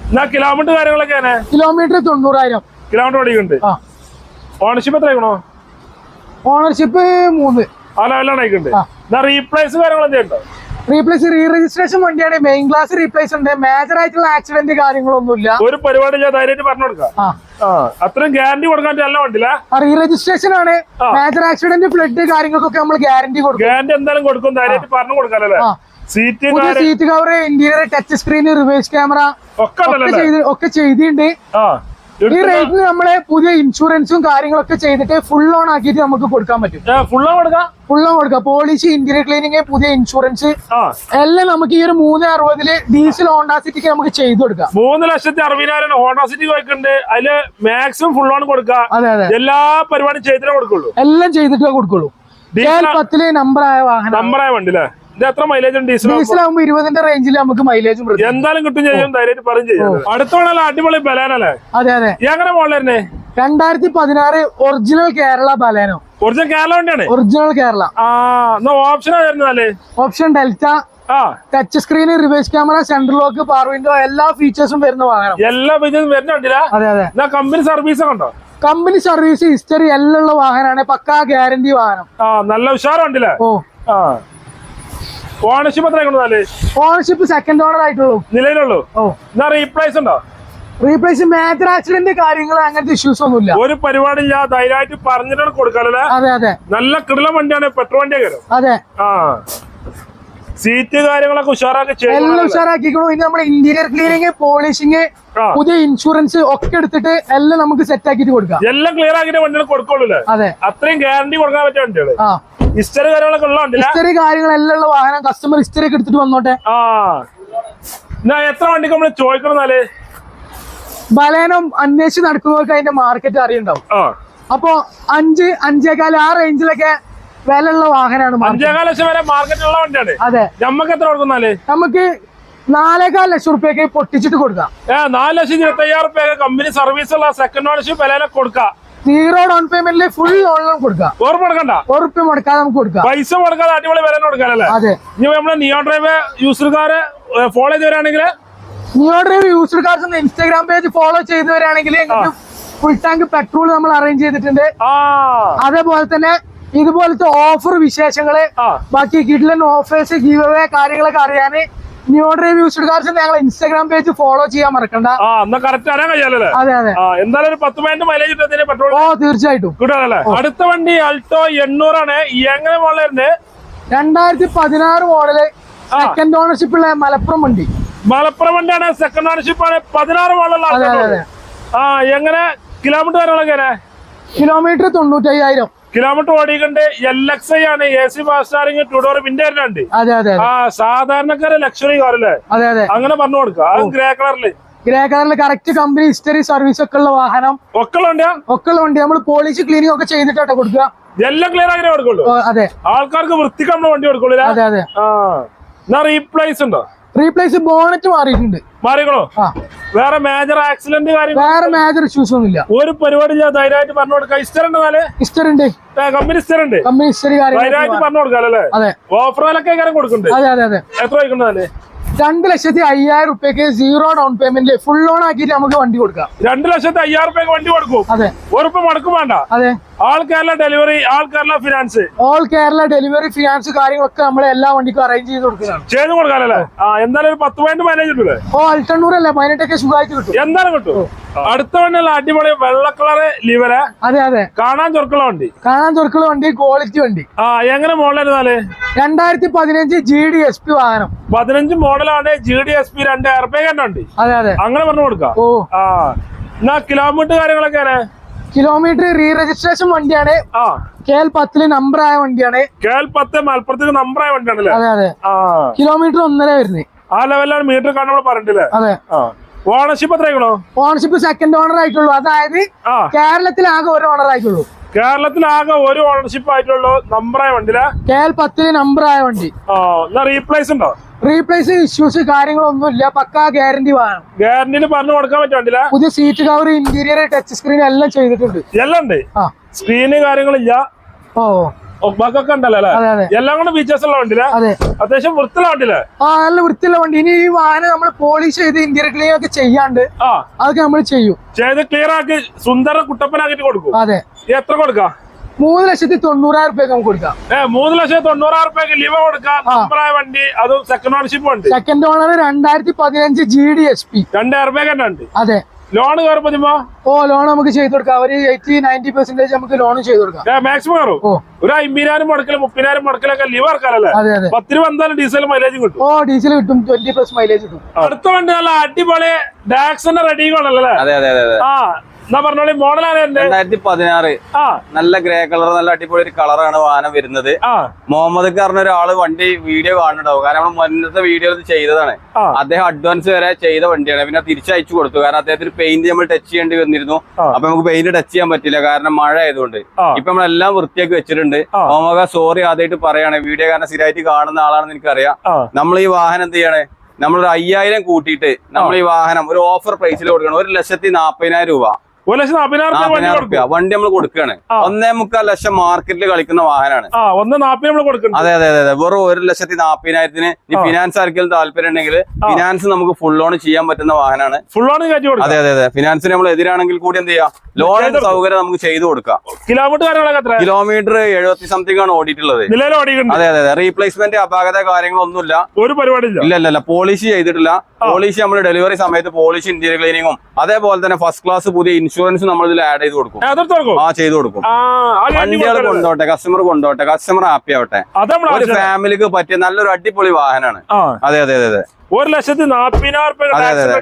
എന്നാ കിലോമീറ്റർ കാര്യങ്ങളൊക്കെ കിലോമീറ്റർ തൊണ്ണൂറായിരം. കിലോമീറ്റർ ഓടിക്കുന്നുണ്ട്. ആ. ഓണർഷിപ്പ് എത്ര ആയിക്കണോ ഓണർഷിപ്പ് മൂന്ന് ആ. ലെവലാണ്. റീപ്ലേസ് റീപ്ലേസ് റീ രജിസ്ട്രേഷൻ വണ്ടിയാണ്. മെയിൻ ക്ലാസ് റീപ്ലേസ് ഉണ്ട്. മേജർ ആയിട്ടുള്ള ആക്സിഡന്റ് കാര്യങ്ങളൊന്നുമില്ല. ഒരു പരിപാടി ഞാൻ ധൈര്യമായിട്ട് പറഞ്ഞു കൊടുക്കാം. അത്രയും ഗ്യാരണ്ടി കൊടുക്കാൻ നല്ല വണ്ടില്ല റീ രജിസ്ട്രേഷൻ ആണ്. മേജർ ആക്സിഡന്റ് ഫ്ലഡ് കാര്യങ്ങൾക്കൊക്കെ നമ്മൾ ഗ്യാരണ്ടി കൊടുക്കും. ഗ്യാരണ്ടി എന്തായാലും കൊടുക്കും ധൈര്യമായിട്ട് പറഞ്ഞു. സീറ്റ് പുതിയ seat cover interior touch screen reverse camera ഒക്കെ ചെയ്ത് ഒക്കെ ചെയ്തിട്ടുണ്ട്. ഈ റേറ്റിന് നമ്മളെ പുതിയ ഇൻഷുറൻസും കാര്യങ്ങളൊക്കെ ചെയ്തിട്ട് ഫുൾ ഓൺ ആക്കിയിട്ട് നമുക്ക് കൊടുക്കാൻ പറ്റും. ഫുൾ ലോൺ കൊടുക്കാം? ഫുൾ ഓൺ കൊടുക്കാം. പോളിസി ഇന്റീരിയർ ക്ലീനിങ് പുതിയ ഇൻഷുറൻസ് എല്ലാം നമുക്ക് ഈ ഒരു മൂന്ന് അറുപതിൽ ഡീസൽ ഹോണ്ടാ സിറ്റിക്ക് നമുക്ക് ചെയ്തു കൊടുക്കാം. മൂന്ന് ലക്ഷത്തി അറുപതിനായിരം ഹോണ്ടാ സിറ്റി പോയിട്ടുണ്ട്. അതിൽ മാക്സിമം ഫുൾ ഓൺ കൊടുക്കാം. അതെ അതെ. എല്ലാ പരിപാടിയും ചെയ്തിട്ടേ കൊടുക്കുള്ളൂ. എല്ലാം ചെയ്തിട്ടേ കൊടുക്കുള്ളൂ. പത്തിൽ നമ്പറായ വാഹനം നമ്പറായ വണ്ടി അല്ലേ ഇത് എത്ര മൈലേജ് ഉണ്ട് ഡീസൽ ഡീസൽ ആകുമ്പോ ഇരുപതിന്റെ റേഞ്ചിൽ നമുക്ക് മൈലേജും എന്തായാലും കിട്ടും ചെയ്യാം ധൈര്യമായിട്ട് പറയും ചെയ്യാം. അടുത്തോണല്ല അടിപൊളി ബലാനല്ലേ അതെ അതെ. എങ്ങനെ മോളെ രണ്ടായിരത്തി പതിനാറ് original Kerala Baleno. Original Kerala വണ്ടിയാണ്? ഒറിജിനൽ കേരള. ആ എന്നാ option ആയിരുന്നല്ലേ option Delta touch screen reverse camera central lock power window എല്ലാ ഫീച്ചേഴ്സും വരുന്ന വാഹനം. എല്ലാ ഫീച്ചേഴ്സും അതെ അതെ. കമ്പനി സർവീസ് ഉണ്ടോ? കമ്പനി സർവീസ് ഹിസ്റ്ററി എല്ലാം ഉള്ള വാഹനമാണ്. പക്കാ ഗ്യാരണ്ടി വാഹനം. ആ നല്ല ഉഷാറുണ്ടല്ലേ ഓ. ആ. ഓണർഷിപ്പ് എത്ര കൊണ്ടുവന്നാൽ ഓണർഷിപ്പ് സെക്കൻഡ് ഓണർ ആയിട്ടുള്ളൂ. നിലയിലുള്ളൂ ഓ. എന്നാ റീപ്ലേസ് ഉണ്ടോ? റീപ്ലേസ് മേജർ ആക്സിഡന്റ് കാര്യങ്ങൾ അങ്ങനത്തെ ഇഷ്യൂസ് ഒന്നുമില്ല. ഒരു പരിപാടി ഞാൻ ധൈര്യമായിട്ട് പറഞ്ഞിട്ടാണ് കൊടുക്കാല്ലേ അതെ അതെ. നല്ല കിടല വണ്ടിയാണ് പെട്രോൾ കയറും അതെ. ആ. സീറ്റ് കാര്യങ്ങളൊക്കെ ഉഷാറാക്കി എല്ലാം ഉഷാറാക്കിക്കണു ഇനി നമ്മുടെ ഇന്റീരിയർ ക്ലീനിങ് പോളിഷിങ് പുതിയ ഇൻഷുറൻസ് ഒക്കെ എടുത്തിട്ട് എല്ലാം നമുക്ക് സെറ്റ് ആക്കിയിട്ട് കൊടുക്കാം. എല്ലാം ക്ലിയർ ആക്കിയിട്ട് വണ്ടികൾ കൊടുക്കുള്ളൂ അതെ. അത്രയും ഗ്യാരണ്ടി കൊടുക്കാൻ പറ്റിയ വണ്ടികൾ ഹിസ്റ്ററി കാര്യങ്ങളൊക്കെ ഉള്ള ഹിസ്റ്ററി കാര്യങ്ങളെല്ലാം ഉള്ള വാഹനം കസ്റ്റമർ ഹിസ്റ്ററി ഒക്കെ എടുത്തിട്ട് വന്നോട്ടെ. ആ. എന്നാ എത്ര വണ്ടിക്ക് നമ്മൾ ചോദിക്കണം എന്നാൽ? ബലേനം അന്വേഷിച്ച് നടക്കുന്നവർക്ക് അതിന്റെ മാർക്കറ്റ് അറിയണ്ടാവും. അപ്പൊ അഞ്ച് അഞ്ചേകാൽ ആ റേഞ്ചിലൊക്കെ വിലയുള്ള വാഹനമാണ്. അഞ്ചേകാൽ ലക്ഷം വരെ മാർക്കറ്റുള്ള വണ്ടിയാണ്. അതെ. നമ്മക്ക് എത്ര കൊടുക്കുന്നാൽ നമുക്ക് നാലേകാൽ ലക്ഷം റുപ്യക്ക് പൊട്ടിച്ചിട്ട് കൊടുക്കാം. ഏ നാല് ലക്ഷം ഇരുപത്തി അയ്യായിരം റുപ്യ കമ്പനി സർവീസ് ഉള്ള സെക്കൻഡ് ഓണർഷിപ്പ് വില കൊടുക്കാം. സീറോ ഡൗൺ പേയ്മെന്റിൽ ഫുൾ ലോണിലും കൊടുക്കാം. ഉറപ്പ് കൊടുക്കണ്ട. ഉറപ്പ് മുടക്കാതെ നമുക്ക് കൊടുക്കാം. പൈസ മുടക്കാതെ അടിപൊളി വില കൊടുക്കാനല്ലേ അതെ. ഇനി നമ്മുടെ നിയോ ഡ്രൈവ് യൂസർക്കാരെ ഫോളോ ചെയ്ത് വരാണെങ്കിൽ new drive user cars Instagram page follow ചെയ്തവരാണെങ്കിൽ full tank petrol നമ്മൾ അറേഞ്ച് ചെയ്തിട്ടുണ്ട്. അതേപോലെ തന്നെ ഇതുപോലത്തെ ഓഫർ വിശേഷങ്ങൾ ബാക്കി കിഡ്ലൻ ഓഫേഴ്സ് ഗീവ് അവേ കാര്യങ്ങളൊക്കെ അറിയാന് ന്യൂ ഡ്രൈവ് യൂസർ ഞങ്ങൾ ഇൻസ്റ്റാഗ്രാം പേജ് ഫോളോ ചെയ്യാൻ മറക്കണ്ട. ആ എന്നാ കറക്റ്റ് അറിയാൻ കഴിയാലല്ലേ അതെ അതെ. എന്തായാലും ഒരു പത്ത് പതിനെട്ട് മൈലേജ് പെട്രോൾ ഓ തീർച്ചയായിട്ടും. കിട്ടാനല്ലേ അടുത്ത വണ്ടി അൾട്ടോ എണ്ണൂറാണ്. എങ്ങനെ മോളിലുണ്ട് രണ്ടായിരത്തി പതിനാറ് മോഡൽ സെക്കൻഡ് ഓണർഷിപ്പ് ഉള്ള മലപ്പുറം വണ്ടി. മലപ്പുറം വണ്ടിയാണ് സെക്കൻഡ് ഓണർഷിപ്പ് ആണ്. പതിനാറ് അതെ ആ എങ്ങനെ? കിലോമീറ്റർ കാര്യങ്ങളൊക്കെ കിലോമീറ്റർ കിലോമീറ്റർ തൊണ്ണൂറ്റയ്യായിരം. കിലോമീറ്റർ ഓടിക്കണ്ട് എൽ എക്സ് ഐ ആണ്. A C fast charging two door വിൻഡേറിന് ഉണ്ട് അതെ അതെ ആ സാധാരണക്കാരെ ലക്ഷറി കാറല്ലേ അങ്ങനെ പറഞ്ഞു കൊടുക്കുക. ഗ്രേ കളറിൽ ഗ്രേ കളറിൽ കറക്റ്റ് കമ്പനി ഹിസ്റ്ററി സർവീസ് ഒക്കെ ഉള്ള വാഹനം. ഒക്കെ ഒക്കെ ഉണ്ട് നമ്മൾ പോളിഷ് ക്ലീനിങ് ഒക്കെ ചെയ്തിട്ടാട്ടോ കൊടുക്കുക. എല്ലാം ക്ലിയർ ആയി കൊടുക്കുള്ളൂ. അതെ. ആൾക്കാർക്ക് വൃത്തിക്ക് നമ്മൾ വണ്ടി കൊടുക്കുള്ളൂ അതെ അതെ. റീപ്ലേസ് ഉണ്ടോ? റീപ്ലേസ് ബോണറ്റ് മാറിയിട്ടുണ്ട്. മാറിക്കണോ? വേറെ മേജർ ആക്സിഡന്റ് കാര്യം വേറെ മേജർ ഇഷ്യൂസ് ഒന്നുമില്ല. ഒരു പരിപാടി ഞാൻ ധൈര്യമായിട്ട് പറഞ്ഞു കൊടുക്കാം. ഇസ്റ്റർ ഉണ്ട് നാല് ഇസ്റ്റർ ഉണ്ട്. കമ്പനി ഇസ്റ്റർ ഉണ്ട്. കമ്പനി ഇസ്റ്റർ ധൈര്യമായിട്ട് പറഞ്ഞു കൊടുക്കാം അല്ലേ? അതെ. ഓഫർ വിലക്കെ കാര്യം കൊടുക്കുന്നുണ്ട്? അതെ അതെ അതെ. എത്ര വയ്ക്കുന്നുണ്ട് രണ്ട് ലക്ഷത്തി അയ്യായിരം റുപ്യക്ക് സീറോ ഡൗൺ പേയ്മെന്റിൽ ഫുൾ ലോൺ ആക്കിയിട്ട് നമുക്ക് വണ്ടി കൊടുക്കാം. രണ്ട് ലക്ഷത്തി അയ്യായിരം റുപ്യക്ക് വണ്ടി കൊടുക്കും. അതെ. ഉറപ്പ് മടക്കും വേണ്ട. അതെ. All Kerala delivery all Kerala finance all Kerala delivery finance കാര്യങ്ങളൊക്കെ നമ്മൾ എല്ലാ വണ്ടിക്കും അറേഞ്ച് ചെയ്ത് കൊടുക്കുന്നതാണ്. ചെയ്ത് കൊടുക്കാനല്ലേ? ആ എന്തായാലും ഒരു പത്ത് പോയിന്റ് മൈലേജ് കിട്ടൂലേ ഓ അൽട്ടണ്ണൂർ അല്ലേ പതിനെട്ടൊക്കെ സുഖമായിട്ട് കിട്ടും. എന്തായാലും കിട്ടും. അടുത്ത വണ്ടിയുള്ള അടിപൊളി വെള്ള കളറ് ലിവര് അതെ അതെ. കാണാൻ ചൊറുക്കുള്ള വണ്ടി. കാണാൻ തുറക്കുള്ള വണ്ടി ക്വാളിറ്റി വണ്ടി. ആ എങ്ങനെ മോഡലായിരുന്നാൽ രണ്ടായിരത്തി പതിനഞ്ച് ജി ഡി എസ് പി വാഹനം. പതിനഞ്ച് മോഡലാണ് ജി ഡി എസ് പി രണ്ട് ഉണ്ട്. അതെ അതെ. അങ്ങനെ പറഞ്ഞു കൊടുക്കാം. ഓ. ആ എന്നാ കിലോമീറ്റർ കാര്യങ്ങളൊക്കെ കിലോമീറ്റർ റീ രജിസ്ട്രേഷൻ വണ്ടിയാണ്. ആ. കെ എൽ പത്തിൽ നമ്പർ ആയ വണ്ടിയാണ്. കെ എൽ പത്ത് നമ്പർ ആയ വണ്ടിയാണല്ലേ അതെ അതെ. കിലോമീറ്റർ ഒന്നര വരുന്നത് ആ ലെവലിലാണ് മീറ്റർ കാണുമ്പോൾ പറഞ്ഞില്ല പറഞ്ഞിട്ടില്ലേ? അതെ. ഓണർഷിപ്പ് എത്രയാണോ ഓണർഷിപ്പ് സെക്കൻഡ് ഓണർ ആയിട്ടുള്ളൂ. അതായത് കേരളത്തിൽ ആകെ ഒരു ഓണർ ആയിട്ടുള്ളൂ. കേരളത്തിൽ ആകെ ഒരു ഓണർഷിപ്പ് ആയിട്ടുള്ള നമ്പറായ വണ്ടിയില കെ എൽ പത്തിൽ നമ്പർ ആയ വണ്ടി. ഓ എന്നാ റീപ്ലേസ് ഉണ്ടോ? റീപ്ലേസ് ഇഷ്യൂസ് കാര്യങ്ങളൊന്നും ഇല്ല പക്കാ ഗ്യാരണ്ടി വേണം. ഗ്യാരണ്ടിന് പറഞ്ഞു കൊടുക്കാൻ പറ്റും വണ്ടിയില പുതിയ seat cover interior touch screen എല്ലാം ചെയ്തിട്ടുണ്ട്. എല്ലാം ഉണ്ട്. സ്ക്രീന് കാര്യങ്ങളില്ല. ഓ. ഒക്കൊക്കെ ഉണ്ടല്ലോ അല്ലേ? എല്ലാം കൂടെ ഫീച്ചേഴ്സ് ഉള്ള വണ്ടിയിലെ അതെ. അത്യാവശ്യം വൃത്തിയുള്ള വണ്ടിയിലെ. ആ നല്ല വൃത്തിയുള്ള വണ്ടി. ഇനി ഈ വാഹനം നമ്മൾ പോളിഷ് ചെയ്ത് ഇന്റീരിയർ ക്ലീൻ ഒക്കെ ചെയ്യാണ്ട് അതൊക്കെ നമ്മൾ ചെയ്യും. ചെയ്ത് ക്ലിയർ ആക്കി സുന്ദര കുട്ടപ്പനാക്കിട്ട് കൊടുക്കും. അതെ. എത്ര കൊടുക്കാം? മൂന്ന് ലക്ഷത്തി തൊണ്ണൂറായിരം റുപ്യക്ക് നമുക്ക് കൊടുക്കാം. ഏഹ് മൂന്ന് ലക്ഷത്തി തൊണ്ണൂറായിരം റുപ്യക്ക് ലിവ കൊടുക്കാം നമ്പറായ വണ്ടി അതും സെക്കൻഡ് ഓണർഷിപ്പ് ഉണ്ട്. സെക്കൻഡ് ഓണർ രണ്ടായിരത്തി പതിനഞ്ച് ജി ഡി എസ് പി രണ്ടായിരം എയർബാഗ് തന്നെ ഉണ്ട്. അതെ. ലോൺ കയറുമ്പോ ഓ ലോൺ നമുക്ക് ചെയ്ത് കൊടുക്കാം. ഒരു എയ്റ്റി നയന്റി പെർസെന്റേജ് നമുക്ക് ലോൺ ചെയ്ത് കൊടുക്കാം. മാക്സിമം കയറും. ഒരു അമ്പതിനായിരം മുടക്കൽ മുപ്പതിനായിരം മുടക്കലൊക്കെ ലിവ് ഇറക്കാനല്ലേ അതെ അതെ. പത്ത് രൂപ എന്തായാലും ഡീസൽ മൈലേജ് കിട്ടും. ഓ ഡീസൽ കിട്ടും. ട്വന്റി പ്ലസ് മൈലേജ് കിട്ടും. അടുത്ത വണ്ടി നല്ല അടിപൊളി ഡാക്സിന്റെ അതെ. ആ എന്നാ പറഞ്ഞോളി മോഡലാണ് രണ്ടായിരത്തി പതിനാറ് നല്ല ഗ്രേ കളർ നല്ല അടിപൊളി ഒരു കളറാണ് വാഹനം വരുന്നത്. മുഹമ്മദ് പറഞ്ഞ ഒരാൾ വണ്ടി വീഡിയോ കാണുന്നുണ്ടാവും. കാരണം നമ്മൾ മുന്നത്തെ വീഡിയോ ചെയ്തതാണ്. അദ്ദേഹം അഡ്വാൻസ് വരെ ചെയ്ത വണ്ടിയാണ്. പിന്നെ തിരിച്ചയച്ചു കൊടുത്തു. കാരണം അദ്ദേഹത്തിന് പെയിന്റ് നമ്മൾ ടച്ച് ചെയ്യേണ്ടി വന്നിരുന്നു. അപ്പൊ നമുക്ക് പെയിന്റ് ടച്ച് ചെയ്യാൻ പറ്റില്ല. കാരണം മഴ ആയതുകൊണ്ട്. ഇപ്പൊ നമ്മളെല്ലാം വൃത്തിയാക്കി വെച്ചിട്ടുണ്ട്. മുഹമ്മദ് സോറി ആദ്യമായിട്ട് പറയാണ്. വീഡിയോ കാരണം സ്ഥിരമായിട്ട് കാണുന്ന ആളാണെന്ന് എനിക്കറിയാം. നമ്മൾ ഈ വാഹനം എന്ത് ചെയ്യണേ? നമ്മളൊരു അയ്യായിരം കൂട്ടിയിട്ട് നമ്മൾ ഈ വാഹനം ഒരു ഓഫർ പ്രൈസിൽ കൊടുക്കണം. ഒരു ലക്ഷത്തി നാപ്പതിനായിരം രൂപ. ഒരു ലക്ഷം നാപ്പതിനായിരം രൂപ വണ്ടി നമ്മൾ കൊടുക്കുകയാണ് ഒന്നേ മുക്കാൽ ലക്ഷം മാർക്കറ്റിൽ കളിക്കുന്ന വാഹനമാണ് ഒന്ന് നമ്മൾ കൊടുക്കുന്നത് അതെ അതെ അതെ വെറും ഒരു ലക്ഷത്തി നാപ്പതിനായിരത്തിന് ഫിനാൻസ് ആർക്കെങ്കിലും താല്പര്യം ഉണ്ടെങ്കിൽ ഫിനാൻസ് നമുക്ക് ഫുൾ ലോൺ ചെയ്യാൻ പറ്റുന്ന വാഹനമാണ് ഫുൾ ലോൺ അതെ അതെ അതെ. ഫിനാൻസിന് നമ്മൾ എതിരാണെങ്കിൽ കൂടി എന്ത് ചെയ്യാം? ലോൺ സൗകര്യം നമുക്ക് ചെയ്തു കൊടുക്കാം. കിലോമീറ്റർ കിലോമീറ്റർ എഴുപത്തി സംതിങ് ആണ് ഓടിയിട്ടുള്ളത്. അതെ അതെ അതെ. റീപ്ലേസ്മെന്റ് അപാകത കാര്യങ്ങളൊന്നുമില്ല. ഒരു പരിപാടി ഇല്ല ഇല്ല പോളിസി ഇല്ല ചെയ്തിട്ടില്ല. പോളിഷ് നമ്മൾ ഡെലിവറി സമയത്ത് പോളിഷ് ഇന്റീരിയർ ക്ലീനിങ്ങും അതേപോലെ തന്നെ ഫസ്റ്റ് ക്ലാസ് പുതിയ ഇൻഷുറൻസ് നമ്മൾ ഇതിൽ ആഡ് ചെയ്ത് കൊടുക്കും. ആ ചെയ്ത് കൊടുക്കും. വണ്ടികൾ കൊണ്ടോട്ടെ കസ്റ്റമർ കൊണ്ടോട്ടെ കസ്റ്റമർ ഹാപ്പി ആവട്ടെ. ഒരു ഫാമിലിക്ക് പറ്റിയ നല്ലൊരു അടിപൊളി വാഹനമാണ് അതെ അതെ അതെ. ഒരു ലക്ഷത്തി നാപ്പതിനായിരം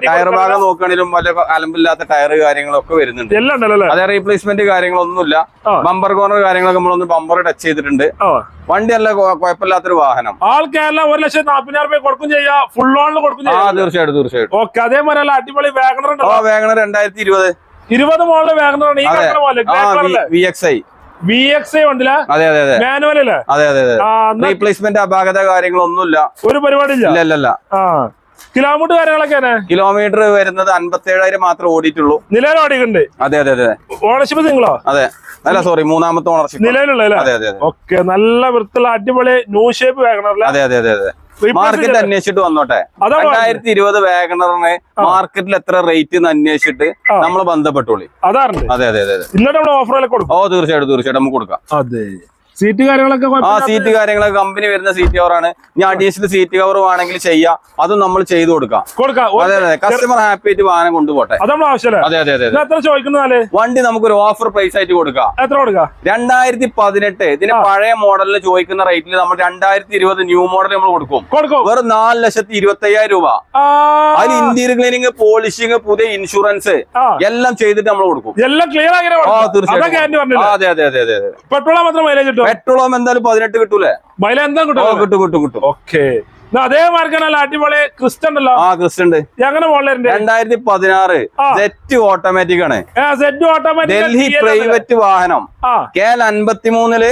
ടയർ ഭാഗം നോക്കുകയാണെങ്കിലും വല്ല അലമ്പില്ലാത്ത ടയർ കാര്യങ്ങളൊക്കെ വരുന്നുണ്ട്. എല്ലാം ഉണ്ടല്ലോ അതെ റീപ്ലേസ്മെന്റ് കാര്യങ്ങളൊന്നുമില്ല. ബമ്പർ കോർണർ കാര്യങ്ങളൊക്കെ നമ്മളൊന്ന് ബമ്പർ ടച്ച് ചെയ്തിട്ടുണ്ട്. വണ്ടി അല്ല കുഴപ്പമില്ലാത്തൊരു വാഹനം. ആൾക്കാരല്ല ഒരു ലക്ഷത്തി നാപ്പതിനായിരം രൂപ കൊടുക്കും ചെയ്യാ. ഫുൾ ഓണിൽ കൊടുക്കും ചെയ്യാം. തീർച്ചയായിട്ടും തീർച്ചയായിട്ടും. ഓക്കെ അതേപോലെ അല്ല അടിപൊളി വാഗണർ ഉണ്ട് ഉണ്ടല്ലോ വേഗണ രണ്ടായിരത്തി ഇരുപത്. ഇരുപത് മോഡൽ വാഗണർ ആണ്. ഈ V X I V X അതെ അതെ അതെ. മാനുവൽ അല്ലേ? അതെ അതെ അതെ. റീപ്ലേസ്മെന്റ് അപാകത കാര്യങ്ങളൊന്നുമില്ല. ഒരു പരിപാടി ഇല്ല ഇല്ല കിലോമീറ്റർ കാര്യങ്ങളൊക്കെ കിലോമീറ്റർ വരുന്നത് അൻപത്തി ഏഴായിരം മാത്രമേ ഓടിയിട്ടുള്ളൂ. നിലവിൽ ഓടിയിട്ടുണ്ട്? അതെ അതെ അതെ ഓണർഷിപ്പ് നിങ്ങളോ അതെ. അല്ല സോറി മൂന്നാമത്തെ ഓണർഷിപ്പ് നിലവിലുള്ള അതെ അതെ ഓക്കെ നല്ല വൃത്തിയുള്ള അടിപൊളി ന്യൂ ഷേപ്പ് വാഗണർ അതെ അതെ അതെ അതെ. മാർക്കറ്റ് അന്വേഷിച്ചിട്ട് വന്നോട്ടെ. രണ്ടായിരത്തി ഇരുപത് വാഗണറിന് മാർക്കറ്റിൽ എത്ര റേറ്റ് എന്ന് അന്വേഷിച്ചിട്ട്. നമ്മൾ ബന്ധപ്പെട്ടോളി. അതെ അതെ അതെ അതെ ഇന്നത്തെ നമ്മുടെ ഓഫറിലൊക്കെ കൊടുക്കും ഓ തീർച്ചയായിട്ടും തീർച്ചയായിട്ടും. നമുക്ക് കൊടുക്കാം. അതെ. സീറ്റ് കാര്യങ്ങളൊക്കെ ആ സീറ്റ് കാര്യങ്ങളൊക്കെ കമ്പനി വരുന്ന സീറ്റ് കവറാണ് ഇനി അഡീഷണൽ സീറ്റ് കവർ വേണമെങ്കിൽ ചെയ്യാം. അതും നമ്മൾ ചെയ്തു കൊടുക്കാം. കൊടുക്കാം. അതെ അതെ കസ്റ്റമർ ഹാപ്പി ആയിട്ട് വാഹനം കൊണ്ടുപോട്ടെ. അത് അതെ അതെ ചോദിക്കുന്നാൽ വണ്ടി നമുക്കൊരു ഓഫർ പ്രൈസ് ആയിട്ട് കൊടുക്കാം. എത്ര കൊടുക്കാം? രണ്ടായിരത്തി പതിനെട്ട് ഇതിന് പഴയ മോഡലിൽ ചോദിക്കുന്ന റേറ്റിൽ നമ്മൾ രണ്ടായിരത്തി ഇരുപത് ന്യൂ മോഡൽ നമ്മൾ കൊടുക്കും. കൊടുക്കും. വെറും നാല് ലക്ഷത്തി ഇരുപത്തി അയ്യായിരം രൂപ അതിന് ഇന്റീരിയർ ക്ലീനിങ് പോളിഷിങ് പുതിയ ഇൻഷുറൻസ് എല്ലാം ചെയ്തിട്ട് നമ്മൾ കൊടുക്കും. എല്ലാം ക്ലിയർ ആക്കി ആ അതാ അതെ അതെ അതെ പെട്രോൾ മാത്രം മൈലേജ് പെട്രോളും എന്തായാലും പതിനെട്ട് കിട്ടൂലേ? മൈല എന്താ കിട്ടും കിട്ടും കിട്ടും കിട്ടും. ഓക്കെ. അതേ മാർക്കാണല്ലോ അടിപൊളി ക്രിസ്റ്റ ഉണ്ടല്ലോ? ആ ക്രിസ്റ്റ് ഉണ്ട്. എങ്ങനെ മോളിലുണ്ട് രണ്ടായിരത്തി പതിനാറ് സെറ്റ് ഓട്ടോമാറ്റിക് ആണ്. ഡൽഹി പ്രൈവറ്റ് വാഹനം. കെ എൽ അൻപത്തിമൂന്നിൽ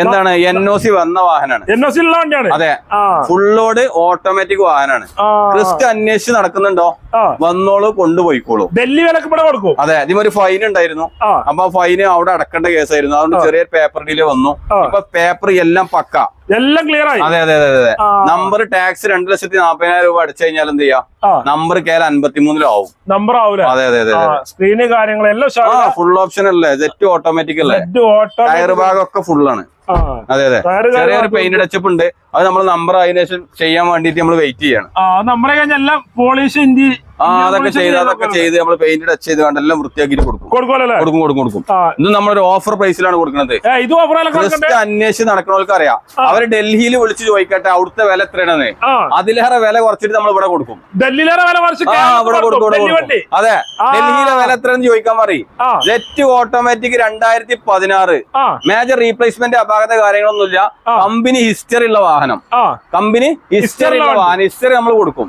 എന്താണ്? എൻ ഒ സി വന്ന വാഹനമാണ് എൻ ഒ സി ഉള്ള വണ്ടിയാണ്? അതെ. ഫുള്ളോട് ഫുൾ ലോഡ് ഓട്ടോമാറ്റിക് വാഹനമാണ് റിസ്ക് അന്വേഷിച്ച് നടക്കുന്നുണ്ടോ? വന്നോളൂ കൊണ്ടുപോയിക്കോളൂ. ഡൽഹി വിലക്ക് ഇവിടെ കൊടുക്കും. അതെ ഒരു ഫൈൻ ഉണ്ടായിരുന്നു. ആ. അപ്പൊ ഫൈന് അവിടെ അടക്കേണ്ട കേസായിരുന്നു അതുകൊണ്ട് ചെറിയ പേപ്പർ ഡീൽ വന്നു. അപ്പൊ ഇപ്പൊ പേപ്പർ എല്ലാം പക്ക. എല്ലാം ക്ലിയർ ആയി. അതെ അതെ അതെ അതെ നമ്പർ ടാക്സ് രണ്ട് ലക്ഷത്തി നാപ്പതിനായിരം രൂപ അടിച്ചു കഴിഞ്ഞാൽ എന്ത് ചെയ്യാം? നമ്പർ കേരള അൻപത്തിമൂന്നിലാവും. നമ്പർ ആവൂല? അതെ അതെ അതെ സ്ക്രീന് കാര്യങ്ങളെല്ലാം ഫുൾ ഓപ്ഷൻ അല്ലേ? ജെറ്റ് ഓട്ടോമാറ്റിക് അല്ലേ? ടയർ ഭാഗം ഒക്കെ ഫുൾ ആണ്. അതെ അതെ. ചെറിയൊരു പെയിന്റ് ടച്ചപ്പ് ഉണ്ട്. അത് നമ്മൾ നമ്പർ അതിനുശേഷം ചെയ്യാൻ വേണ്ടിട്ട് നമ്മൾ വെയിറ്റ് ചെയ്യണം. നമ്മളെ കഴിഞ്ഞ എല്ലാം പോളിഷ് ഇന്ത്യ ആ അതൊക്കെ ചെയ്ത് അതൊക്കെ ചെയ്ത് നമ്മൾ പെയിന്റ് ടച്ച് ചെയ്ത് കണ്ട് എല്ലാം വൃത്തിയാക്കിട്ട് കൊടുക്കും. കൊടുക്കും കൊടുക്കും കൊടുക്കും ഇത് നമ്മളൊരു ഓഫർ പ്രൈസിലാണ് കൊടുക്കുന്നത് ജസ്റ്റ് അന്വേഷിച്ച് നടക്കുന്നവർക്ക് അറിയാം. അവർ ഡൽഹിയിൽ വിളിച്ച് ചോദിക്കട്ടെ അവിടുത്തെ വില എത്രയാണെന്ന്. അതിലേറെ വില കുറച്ചിട്ട് നമ്മൾ ഇവിടെ കൊടുക്കും. ഡൽഹിയിലെ വില ഇവിടെ കൊടുക്കും അതെ. ഡൽഹിയിലെ വില എത്രയെന്ന് ചോദിക്കാൻ പറയും. ജെറ്റ് ഓട്ടോമാറ്റിക് രണ്ടായിരത്തി പതിനാറ്. മേജർ റീപ്ലേസ്മെന്റ് അപാകത കാര്യങ്ങളൊന്നുമില്ല. കമ്പനി ഹിസ്റ്ററി ഉള്ള വാഹനം. കമ്പനി ഹിസ്റ്ററി ഉള്ള വാഹനം. ഹിസ്റ്ററി നമ്മൾ കൊടുക്കും.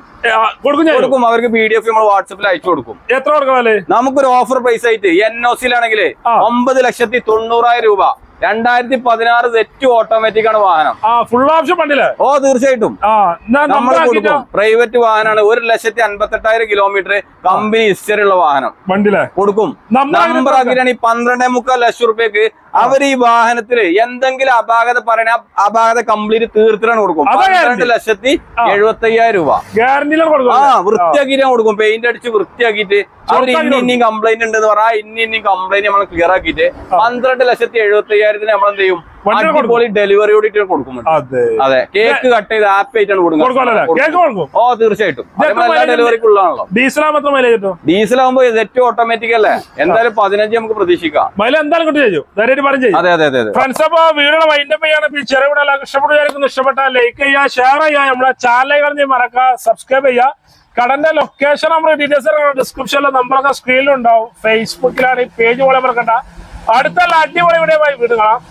കൊടുക്കും അവർക്ക് പി ഡി എഫ് നമ്മൾ വാട്സപ്പിൽ അയച്ചു കൊടുക്കും. എത്ര കൊടുക്കും നമുക്കൊരു ഓഫർ പ്രൈസ് ആയിട്ട് എൻ ഒ സിയിലാണെങ്കിൽ ഒമ്പത് ലക്ഷത്തി തൊണ്ണൂറായിരം രൂപ. രണ്ടായിരത്തി പതിനാറ് സെറ്റ് ഓട്ടോമാറ്റിക് ആണ് വാഹനം. ഫുൾ ഓപ്ഷൻ ഓ തീർച്ചയായിട്ടും. നമ്മൾ കൊടുക്കും. പ്രൈവറ്റ് വാഹനമാണ്. ഒരു ലക്ഷത്തി അൻപത്തെട്ടായിരം കിലോമീറ്റർ കമ്പനി ഹിസ്റ്ററി ഉള്ള വാഹനം. വണ്ടിയില്ലേ കൊടുക്കും. നമ്പർ ആക്കിയിട്ട് നമ്പർ ആക്കിയിട്ടാണ് ഈ പന്ത്രണ്ടേ മുക്കാൽ ലക്ഷം റുപ്യക്ക് അവർ ഈ വാഹനത്തിൽ എന്തെങ്കിലും അപാകത പറയണ അപാകത കംപ്ലീറ്റ് തീർത്തിട്ടാണ് കൊടുക്കും. പന്ത്രണ്ട്. ലക്ഷത്തി. എഴുപത്തി അയ്യായിരം രൂപ. ആ വൃത്തിയാക്കിട്ടാണ് കൊടുക്കും. പെയിന്റ് അടിച്ച് വൃത്തിയാക്കിയിട്ട് അവർ ഇനി ഇനിയും കംപ്ലൈന്റ് ഉണ്ടെന്ന് പറഞ്ഞാൽ ഇനി ഇനിയും കംപ്ലൈന്റ് നമ്മൾ ക്ലിയർ ആക്കിയിട്ട് പന്ത്രണ്ട് ലക്ഷത്തി എഴുപത്തി അയ്യായിരത്തിന് നമ്മൾ എന്ത് ചെയ്യും അടിപൊളി ഡെലിവറി കൂടിയിട്ട് കൊടുക്കുന്നുണ്ട്. അതെ. കേക്ക് കട്ട് ചെയ്ത് ആപ്പ് ആയിട്ടാണ് കൊടുക്കുന്നത്. ഓ തീർച്ചയായിട്ടും. ഡെലിവറിക്കുള്ളതാണല്ലോ ഡീസലാകുമ്പോ മാത്രം മൈലേജ് കിട്ടും? ഡീസൽ ആകുമ്പോൾ സെറ്റ് ഓട്ടോമാറ്റിക് അല്ലേ? എന്തായാലും പതിനഞ്ച് നമുക്ക് പ്രതീക്ഷിക്കാം. അതെ അതെ അതെ ഫ്രണ്ട്സ് അപ്പൊ വൈൻഡപ്പ് ചെയ്യാണ്. ഇഷ്ടപ്പെട്ട ലൈക്ക് ചെയ്യുക ഷെയർ ചെയ്യുക. നമ്മളെ ചാനൽ കളഞ്ഞ് മറക്കുക സബ്സ്ക്രൈബ് ചെയ്യുക. കടന്റെ ലൊക്കേഷൻ നമ്മുടെ ഡീറ്റെയിൽസ് ഡിസ്ക്രിപ്ഷനിലെ നമ്മളൊക്കെ സ്ക്രീനിലുണ്ടാവും ഫേസ്ബുക്കിലാണ് ഈ പേജ് പോലെ മറക്കണ്ട. അടുത്തുള്ള അടിപൊളി വീഡിയോ വീട് കാണാം